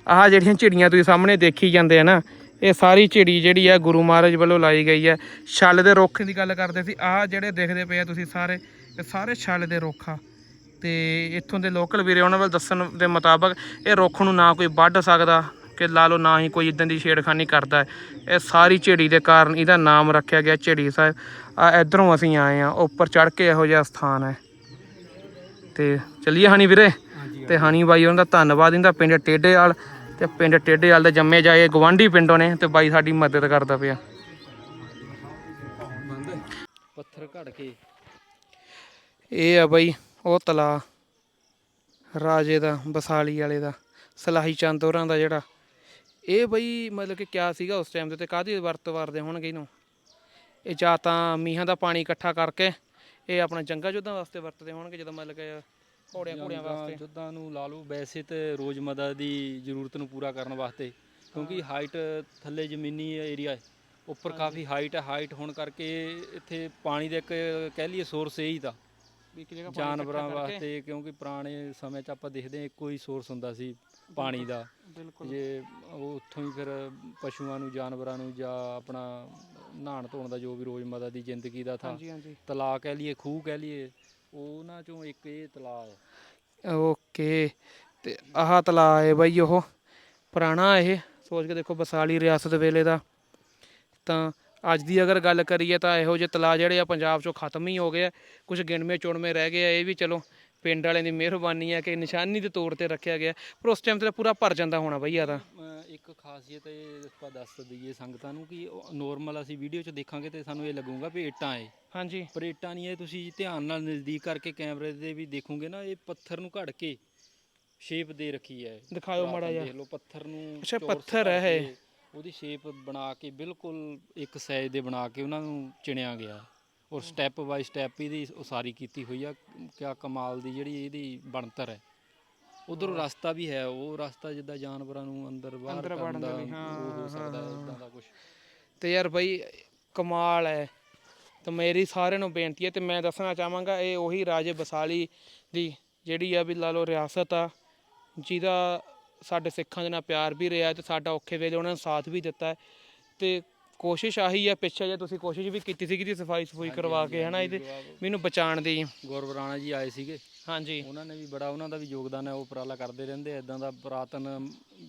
ਆਹ ਜਿਹੜੀਆਂ ਝਿੜੀਆਂ ਤੁਸੀਂ ਸਾਹਮਣੇ ਦੇਖੀ ਜਾਂਦੇ ਆ ਨਾ, ਇਹ ਸਾਰੀ ਝਿੜੀ ਜਿਹੜੀ ਆ ਗੁਰੂ ਮਹਾਰਾਜ ਵੱਲੋਂ ਲਾਈ ਗਈ ਹੈ। ਛਲ ਦੇ ਰੁੱਖ ਦੀ ਗੱਲ ਕਰਦੇ ਸੀ, ਆਹ ਜਿਹੜੇ ਦੇਖਦੇ ਪਏ ਆ ਤੁਸੀਂ ਸਾਰੇ, ਇਹ ਸਾਰੇ ਛਲ ਦੇ ਰੁੱਖ ਆ। ਤੇ ਇੱਥੋਂ ਦੇ ਲੋਕਲ ਵੀਰੇ ਉਹਨਾਂ ਵੱਲ ਦੱਸਣ ਦੇ ਮੁਤਾਬਕ ਇਹ ਰੁੱਖ ਨੂੰ ਨਾ ਕੋਈ ਵੱਢ ਸਕਦਾ ਕਿ ਲਾ ਲਓ ਨਾ ਹੀ ਕੋਈ ਇਦਾਂ ਦੀ ਛੇੜਖਾਨੀ ਕਰਦਾ। ਇਹ ਸਾਰੀ ਝਿੜੀ ਦੇ ਕਾਰਨ ਇਹਦਾ ਨਾਮ ਰੱਖਿਆ ਗਿਆ ਝਿੜੀ ਸਾਹਿਬ। ਆ ਇਧਰੋਂ ਅਸੀਂ ਆਏ ਆ ਉੱਪਰ ਚੜ ਕੇ ਇਹੋ ਜਿਹਾ ਸਥਾਨ ਹੈ। ਤੇ ਚਲਿਏ ਹਣੀ ਵੀਰੇ? ਤੇ ਹਣੀ ਬਾਈ ਉਹਨਾਂ ਦਾ ਧੰਨਵਾਦ ਇਹਦਾ ਪਿੰਡ ਟੇਡੇਵਾਲ ਤੇ ਪਿੰਡ ਟੇਡੇਵਾਲ ਦੇ ਜੰਮੇ ਜਾਏ ਗਵਾਂਢੀ ਪਿੰਡੋਂ ਨੇ ਤੇ ਬਾਈ ਸਾਡੀ ਮਦਦ ਕਰਦਾ ਪਿਆ। ਪੱਥਰ ਘੜ ਕੇ। ਇਹ ਆ ਬਾਈ ਉਹ ਤਲਾ ਰਾਜੇ ਦਾ ਬਸਾਲੀ ਵਾਲੇ ਦਾ ਸਲਾਹੀ ਚੰਦ ਹੋਰਾਂ ਦਾ ਜਿਹੜਾ ਇਹ ਬਈ ਮਤਲਬ ਕਿ ਕਿਆ ਸੀਗਾ ਉਸ ਟਾਈਮ ਦੇ ਤੇ ਕਾਹਦੀ ਵਰਤ ਵਰਦੇ ਹੋਣਗੇ ਇਹਨੂੰ? ਇਹ ਜਾਂ ਤਾਂ ਮੀਂਹਾਂ ਦਾ ਪਾਣੀ ਇਕੱਠਾ ਕਰਕੇ ਇਹ ਆਪਣਾ ਜੰਗਾ ਜੁੱਧਾਂ ਵਾਸਤੇ ਵਰਤਦੇ ਹੋਣਗੇ ਜਦੋਂ ਮਤਲਬ ਕਿ ਘੋੜਿਆਂ ਘੋੜਿਆਂ ਵਾਸਤੇ? ਜੁੱਦਾਂ ਨੂੰ ਲਾ ਲਓ ਵੈਸੇ ਤੇ ਰੋਜ਼ਮਦਾ ਦੀ ਜ਼ਰੂਰਤ ਨੂੰ ਪੂਰਾ ਕਰਨ ਵਾਸਤੇ ਕਿਉਂਕਿ ਹਾਈਟ ਥੱਲੇ ਜ਼ਮੀਨੀ ਏਰੀਆ ਹੈ ਉੱਪਰ ਕਾਫੀ ਹਾਈਟ ਹੈ ਹਾਈਟ ਹੋਣ ਕਰਕੇ ਇੱਥੇ ਪਾਣੀ ਦਾ ਇੱਕ ਕਹਿ ਲਈਏ ਸੋਰਸ ਇਹੀ ਤਾਂ। ਜਗ੍ਹਾ ਪਾਣੀ ਜਾਨਵਰਾਂ। ਵਾਸਤੇ ਕਿਉਂਕਿ ਪੁਰਾਣੇ ਸਮੇਂ 'ਚ ਆਪਾਂ ਦੇਖਦੇ ਹਾਂ ਇੱਕੋ ਹੀ ਸੋਰਸ ਹੁੰਦਾ ਸੀ। ਪਾਣੀ ਦਾ। ਬਿਲਕੁਲ। ਜੇ ਉਹ ਉੱਥੋਂ ਹੀ ਫਿਰ ਪਸ਼ੂਆਂ ਨੂੰ ਜਾਨਵਰਾਂ ਨੂੰ ਜਾਂ ਆਪਣਾ ਨਹਾਣ ਧੋਣ ਦਾ ਜੋ ਵੀ ਰੋਜ਼ਮਰਾ ਦੀ ਜ਼ਿੰਦਗੀ ਦਾ ਥਾ ਹਾਂਜੀ ਹਾਂਜੀ। ਤਲਾਅ ਕਹਿ ਲਈਏ ਖੂਹ ਕਹਿ ਲਈਏ ਉਹਨਾਂ ਚੋਂ ਇੱਕ ਇਹ ਤਲਾਅ ਹੈ। ਓਕੇ ਤੇ ਆਹ ਤਲਾਅ ਹੈ ਬਾਈ ਉਹ। ਪੁਰਾਣਾ ਇਹ। ਸੋਚ ਕੇ ਦੇਖੋ ਬਸਾਲੀ ਰਿਆਸਤ ਵੇਲੇ ਦਾ। ਤਾਂ ਅੱਜ ਦੀ ਅਗਰ ਗੱਲ ਕਰੀਏ ਤਾਂ ਇਹੋ ਜਿਹੇ ਤਲਾਅ ਜਿਹੜੇ ਆ ਪੰਜਾਬ 'ਚੋਂ ਖਤਮ ਹੀ ਹੋ ਗਏ ਆ। ਕੁਝ ਗਿਣਵੇਂ ਚੁਣਵੇਂ ਰਹਿ ਗਏ ਆ ਇਹ ਵੀ ਚਲੋ ਪਿੰਡ ਵਾਲਿਆਂ ਦੀ ਮਿਹਰਬਾਨੀ ਹੈ ਕਿ ਨਿਸ਼ਾਨੀ ਦੇ ਤੌਰ ਤੇ ਰੱਖਿਆ ਗਿਆ ਪਰ ਉਸ ਟਾਈਮ ਤੇ ਤਾਂ ਪੂਰਾ ਭਰ ਜਾਂਦਾ ਹੋਣਾ ਬਈ ਆ ਤਾਂ ਇੱਕ ਖਾਸੀਅਤ ਇਹ ਆਪਾਂ ਦੱਸ ਦਈਏ ਸੰਗਤਾਂ ਨੂੰ ਕਿ ਨੋਰਮਲ ਅਸੀਂ ਵੀਡੀਓ 'ਚ ਦੇਖਾਂਗੇ ਤੇ ਸਾਨੂੰ ਇਹ ਲੱਗੂਗਾ ਵੀ ਇੱਟਾਂ ਏ ਹਾਂਜੀ ਪਰ ਇੱਟਾਂ ਨਹੀਂ ਇਹ ਤੁਸੀਂ ਧਿਆਨ ਨਾਲ ਨਜ਼ਦੀਕ ਕਰਕੇ ਕੈਮਰੇ ਦੇ ਵੀ ਦੇਖੋਗੇ ਨਾ ਇਹ ਪੱਥਰ ਨੂੰ ਘੜ ਕੇ ਸ਼ੇਪ ਦੇ ਰੱਖੀ ਹੈ ਪੁਰਾਤਨ ਮਾੜਾ ਜਿਹਾ। ਦੇਖ ਲਓ ਪੱਥਰ ਨੂੰ ਅੱਛਾ, ਪੱਥਰ ਹੈ ਇਹ। ਉਹਦੀ ਸ਼ੇਪ ਬਣਾ ਕੇ ਬਿਲਕੁਲ ਇੱਕ ਸਾਈਜ਼ ਦੇ ਬਣਾ ਕੇ ਉਹਨਾਂ ਨੂੰ ਚਿਣਿਆ ਗਿਆ। ਔਰ ਸਟੈਪ ਬਾਈ ਸਟੈਪ ਇਹਦੀ ਉਸਾਰੀ ਕੀਤੀ ਹੋਈ ਆ ਕਿਆ ਕਮਾਲ ਦੀ ਜਿਹੜੀ ਇਹਦੀ ਬਣਤਰ ਹੈ। ਉਧਰੋਂ ਰਸਤਾ ਵੀ ਹੈ ਉਹ ਰਸਤਾ ਜਿੱਦਾਂ ਜਾਨਵਰਾਂ ਨੂੰ ਅੰਦਰ ਬਾਹਰ ਅੰਦਰ ਵੜਨ ਦਾ ਵੀ, ਹਾਂ, ਉਹ ਹੋ ਸਕਦਾ ਹੈ ਹਾਂ, ਇਦਾਂ ਦਾ ਕੁਝ ਤੇ ਯਾਰ ਬਈ ਕਮਾਲ ਹੈ। ਤੇ ਮੇਰੀ ਸਾਰਿਆਂ ਨੂੰ ਬੇਨਤੀ ਹੈ ਤੇ ਮੈਂ ਦੱਸਣਾ ਚਾਹਾਂਗਾ ਇਹ ਉਹੀ ਰਾਜੇ ਬਸਾਲੀ ਦੀ ਜਿਹੜੀ ਆ ਵੀ ਲਾ ਲਓ ਰਿਆਸਤ ਆ ਜਿਹਦਾ ਸਾਡੇ ਸਿੱਖਾਂ ਦੇ ਨਾਲ ਪਿਆਰ ਵੀ ਰਿਹਾ ਤੇ ਸਾਡਾ ਔਖੇ ਵੇਲੇ ਉਹਨਾਂ ਨੇ ਸਾਥ ਵੀ ਦਿੱਤਾ ਹੈ। ਤੇ ਕੋਸ਼ਿਸ਼ ਆਹੀ ਆ ਪਿੱਛੇ ਜੇ ਤੁਸੀਂ ਕੋਸ਼ਿਸ਼ ਵੀ ਕੀਤੀ ਸੀ ਕਿ ਸਫ਼ਾਈ ਸਫੂਈ ਕਰਵਾ ਕੇ ਹਨਾ ਇਹਦੇ ਮੈਨੂੰ ਬਚਾਉਣ ਦੀ ਗੌਰਵ ਰਾਣਾ ਜੀ ਆਏ ਸੀਗੇ। ਹਾਂਜੀ। ਉਹਨਾਂ ਨੇ ਵੀ ਬੜਾ ਉਹਨਾਂ ਦਾ ਵੀ ਯੋਗਦਾਨ ਹੈ ਉਹ ਉਪਰਾਲਾ ਕਰਦੇ ਰਹਿੰਦੇ ਇਦਾਂ ਦਾ ਪੁਰਾਤਨ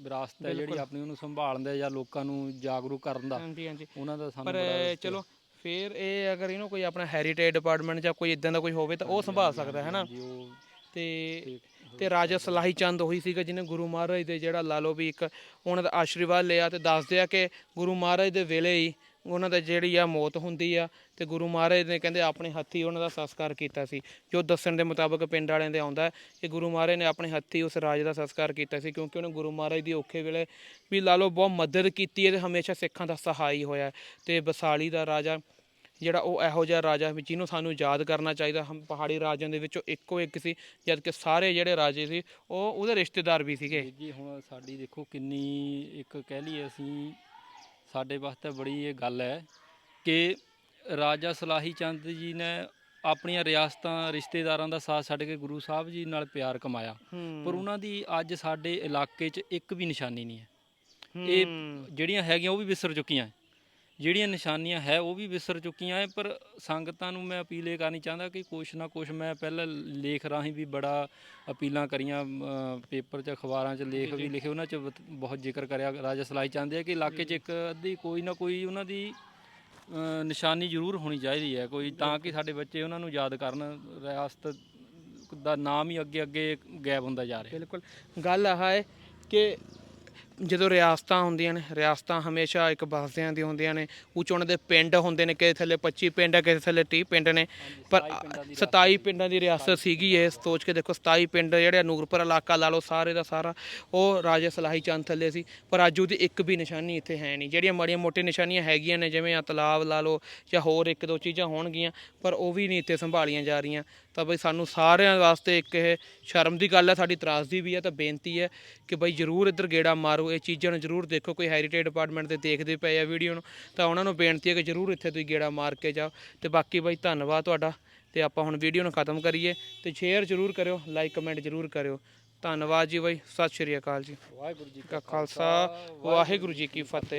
ਵਿਰਾਸਤ ਹੈ ਜਿਹੜੀ ਆਪਣੀ ਉਹਨੂੰ ਸੰਭਾਲਣ ਦਾ ਜਾਂ ਲੋਕਾਂ ਨੂੰ ਜਾਗਰੂਕ ਕਰਨ ਦਾ। ਹਾਂਜੀ ਹਾਂਜੀ। ਉਹਨਾਂ ਦਾ ਸਾਨੂੰ ਪਰ ਚਲੋ ਫਿਰ ਇਹ ਅਗਰ ਇਹਨੂੰ ਕੋਈ ਆਪਣਾ ਹੈਰੀਟੇਜ ਡਿਪਾਰਟਮੈਂਟ ਜਾਂ ਕੋਈ ਇਦਾਂ ਦਾ ਕੋਈ ਹੋਵੇ ਤਾਂ ਉਹ ਸੰਭਾਲ ਸਕਦਾ ਹੈ ਨਾ। ਤੇ ਤੇ ਰਾਜਾ ਸਲਾਹੀ ਚੰਦ ਉਹੀ ਸੀਗਾ ਜਿਹਨੇ ਗੁਰੂ ਮਹਾਰਾਜ ਦੇ ਜਿਹੜਾ ਲਾ ਲਓ ਵੀ ਇੱਕ ਉਹਨਾਂ ਦਾ ਆਸ਼ੀਰਵਾਦ ਲਿਆ ਤੇ ਦੱਸਦੇ ਆ ਕਿ ਗੁਰੂ ਮਹਾਰਾਜ ਦੇ ਵੇਲੇ ਹੀ ਉਹਨਾਂ ਦਾ ਜਿਹੜੀ ਆ ਮੌਤ ਹੁੰਦੀ ਆ ਤੇ ਗੁਰੂ ਮਹਾਰਾਜ ਨੇ ਕਹਿੰਦੇ ਆਪਣੇ ਹੱਥੀ ਉਹਨਾਂ ਦਾ ਸੰਸਕਾਰ ਕੀਤਾ ਸੀ ਜੋ ਦੱਸਣ ਦੇ ਮੁਤਾਬਕ ਪਿੰਡ ਵਾਲਿਆਂ ਦੇ ਆਉਂਦਾ ਹੈ ਕਿ ਗੁਰੂ ਮਹਾਰਾਜ ਨੇ ਆਪਣੇ ਹੱਥੀ ਉਸ ਰਾਜ ਦਾ ਸੰਸਕਾਰ ਕੀਤਾ ਸੀ ਕਿਉਂਕਿ ਉਹਨੇ ਗੁਰੂ ਮਹਾਰਾਜ ਦੀ ਔਖੇ ਵੇਲੇ ਵੀ ਲਾ ਲਓ ਬਹੁਤ ਮਦਦ ਕੀਤੀ ਹੈ ਤੇ ਹਮੇਸ਼ਾ ਸਿੱਖਾਂ ਦਾ ਸਹਾਈ ਹੋਇਆ ਹੈ। ਤੇ ਬਸਾਲੀ ਦਾ ਰਾਜਾ ਜਿਹੜਾ ਉਹ ਇਹੋ ਜਿਹਾ ਰਾਜਾ ਵੀ ਜਿਹਨੂੰ ਸਾਨੂੰ ਯਾਦ ਕਰਨਾ ਚਾਹੀਦਾ ਹਮ ਪਹਾੜੀ ਰਾਜਿਆਂ ਦੇ ਵਿੱਚੋਂ ਇੱਕੋ ਇੱਕ ਸੀ ਜਦ ਕਿ ਸਾਰੇ ਜਿਹੜੇ ਰਾਜੇ ਸੀ ਉਹ ਉਹਦੇ ਰਿਸ਼ਤੇਦਾਰ ਵੀ ਸੀਗੇ। ਜੀ ਹੁਣ ਸਾਡੀ ਦੇਖੋ ਕਿੰਨੀ ਇੱਕ ਕਹਿ ਲਈਏ ਅਸੀਂ ਸਾਡੇ ਵਾਸਤੇ ਬੜੀ ਇਹ ਗੱਲ ਹੈ ਕਿ ਰਾਜਾ ਸਲਾਹੀ ਚੰਦ ਜੀ ਨੇ ਆਪਣੀਆਂ ਰਿਆਸਤਾਂ ਰਿਸ਼ਤੇਦਾਰਾਂ ਦਾ ਸਾਥ ਛੱਡ ਕੇ ਗੁਰੂ ਸਾਹਿਬ ਜੀ ਨਾਲ ਪਿਆਰ ਕਮਾਇਆ। ਪਰ ਉਹਨਾਂ ਦੀ ਅੱਜ ਸਾਡੇ ਇਲਾਕੇ 'ਚ ਇੱਕ ਵੀ ਨਿਸ਼ਾਨੀ ਨਹੀਂ ਹੈ। ਇਹ ਜਿਹੜੀਆਂ ਹੈਗੀਆਂ ਉਹ ਵੀ ਵਿਸਰ ਚੁੱਕੀਆਂ। ਜਿਹੜੀਆਂ ਨਿਸ਼ਾਨੀਆਂ ਹੈ ਉਹ ਵੀ ਵਿਸਰ ਚੁੱਕੀਆਂ ਹੈ ਪਰ ਸੰਗਤਾਂ ਨੂੰ ਮੈਂ ਅਪੀਲ ਇਹ ਕਰਨੀ ਚਾਹੁੰਦਾ ਕਿ ਕੁਛ ਨਾ ਕੁਛ ਮੈਂ ਪਹਿਲਾਂ ਲੇਖ ਰਾਹੀਂ ਵੀ ਬੜਾ ਅਪੀਲਾਂ ਕਰੀਆਂ ਪੇਪਰ 'ਚ, ਅਖਬਾਰਾਂ 'ਚ, ਲੇਖ ਵੀ ਲਿਖੇ, ਉਹਨਾਂ 'ਚ ਬਹੁਤ ਜ਼ਿਕਰ ਕਰਿਆ ਰਾਜਾ ਸਲਾਈ ਚਾਹੁੰਦੇ ਆ ਕਿ ਇਲਾਕੇ 'ਚ ਇੱਕ ਅੱਧੀ ਕੋਈ ਨਾ ਕੋਈ ਉਹਨਾਂ ਦੀ ਨਿਸ਼ਾਨੀ ਜ਼ਰੂਰ ਹੋਣੀ ਚਾਹੀਦੀ ਹੈ ਕੋਈ ਤਾਂ ਕਿ ਸਾਡੇ ਬੱਚੇ ਉਹਨਾਂ ਨੂੰ ਯਾਦ ਕਰਨ, ਰਿਆਸਤ ਦਾ ਨਾਮ ਹੀ ਅੱਗੇ ਅੱਗੇ ਗਾਇਬ ਹੁੰਦਾ ਜਾ ਰਿਹਾ। ਬਿਲਕੁਲ। ਗੱਲ ਆਹ ਹੈ ਕਿ ਜਦੋਂ ਰਿਆਸਤਾਂ ਹੁੰਦੀਆਂ ਨੇ ਰਿਆਸਤਾਂ ਹਮੇਸ਼ਾ ਇੱਕ ਬਸਦਿਆਂ ਦੀ ਹੁੰਦੀਆਂ ਨੇ। ਉੱਚ ਉਹਨਾਂ ਦੇ ਪਿੰਡ ਹੁੰਦੇ ਨੇ ਕਿਸੇ ਥੱਲੇ 25 ਪਿੰਡ ਹੈ ਕਿਸੇ ਥੱਲੇ 30 ਪਿੰਡ ਨੇ। ਪਰ 27 ਪਿੰਡਾਂ ਦੀ ਰਿਆਸਤ। ਸੀਗੀ ਇਹ ਸੋਚ ਕੇ ਦੇਖੋ 27 ਪਿੰਡ ਜਿਹੜੇ ਨੂਰਪੁਰ ਇਲਾਕਾ ਲਾ ਲਓ ਸਾਰੇ ਦਾ ਸਾਰਾ ਉਹ ਰਾਜੇ ਸਲਾਹੀ ਚੰਦ ਥੱਲੇ ਸੀ। ਪਰ ਅੱਜ ਉਹਦੀ ਇੱਕ ਵੀ ਨਿਸ਼ਾਨੀ ਇੱਥੇ ਹੈ ਨਹੀਂ। ਜਿਹੜੀਆਂ ਮਾੜੀਆਂ ਮੋਟੀਆਂ ਨਿਸ਼ਾਨੀਆਂ ਹੈਗੀਆਂ ਨੇ ਜਿਵੇਂ ਆ ਤਲਾਬ ਲਾ ਲਓ ਜਾਂ ਹੋਰ ਇੱਕ ਦੋ ਚੀਜ਼ਾਂ ਹੋਣਗੀਆਂ ਪਰ ਉਹ ਵੀ ਨਹੀਂ ਇੱਥੇ ਸੰਭਾਲੀਆਂ ਜਾ ਰਹੀਆਂ। ਤਾਂ ਬਈ ਸਾਨੂੰ ਸਾਰਿਆਂ ਵਾਸਤੇ ਇੱਕ ਇਹ ਸ਼ਰਮ ਦੀ ਗੱਲ ਹੈ ਸਾਡੀ ਤਰਾਸਦੀ ਵੀ ਹੈ ਤਾਂ ਬੇਨਤੀ ਹੈ ਕਿ ਬਈ ਜਰੂਰ ਇੱਧਰ ਗੇੜਾ ਮਾਰੋ ਇਹ ਚੀਜ਼ਾਂ ਨੂੰ ਜਰੂਰ ਦੇਖੋ ਕੋਈ ਹੈਰੀਟੇਜ ਡਿਪਾਰਟਮੈਂਟ ਦੇ ਦੇਖਦੇ ਪਏ ਆ ਵੀਡੀਓ ਨੂੰ ਤਾਂ ਉਹਨਾਂ ਨੂੰ ਬੇਨਤੀ ਹੈ ਕਿ ਜਰੂਰ ਇੱਥੇ ਤੁਸੀਂ ਗੇੜਾ ਮਾਰ ਕੇ ਜਾਓ ਤੇ ਬਾਕੀ ਬਈ ਧੰਨਵਾਦ ਤੁਹਾਡਾ ਤੇ ਆਪਾਂ ਹੁਣ ਵੀਡੀਓ ਨੂੰ ਖਤਮ ਕਰੀਏ ਤੇ ਸ਼ੇਅਰ ਜਰੂਰ ਕਰਿਓ ਲਾਈਕ ਕਮੈਂਟ ਜਰੂਰ ਕਰਿਓ ਧੰਨਵਾਦ ਜੀ ਬਈ ਸਤਿ ਸ਼੍ਰੀ ਅਕਾਲ ਜੀ। ਵਾਹਿਗੁਰੂ ਜੀ ਕਾ ਖਾਲਸਾ ਵਾਹਿਗੁਰੂ ਜੀ ਕੀ ਫਤਿਹ।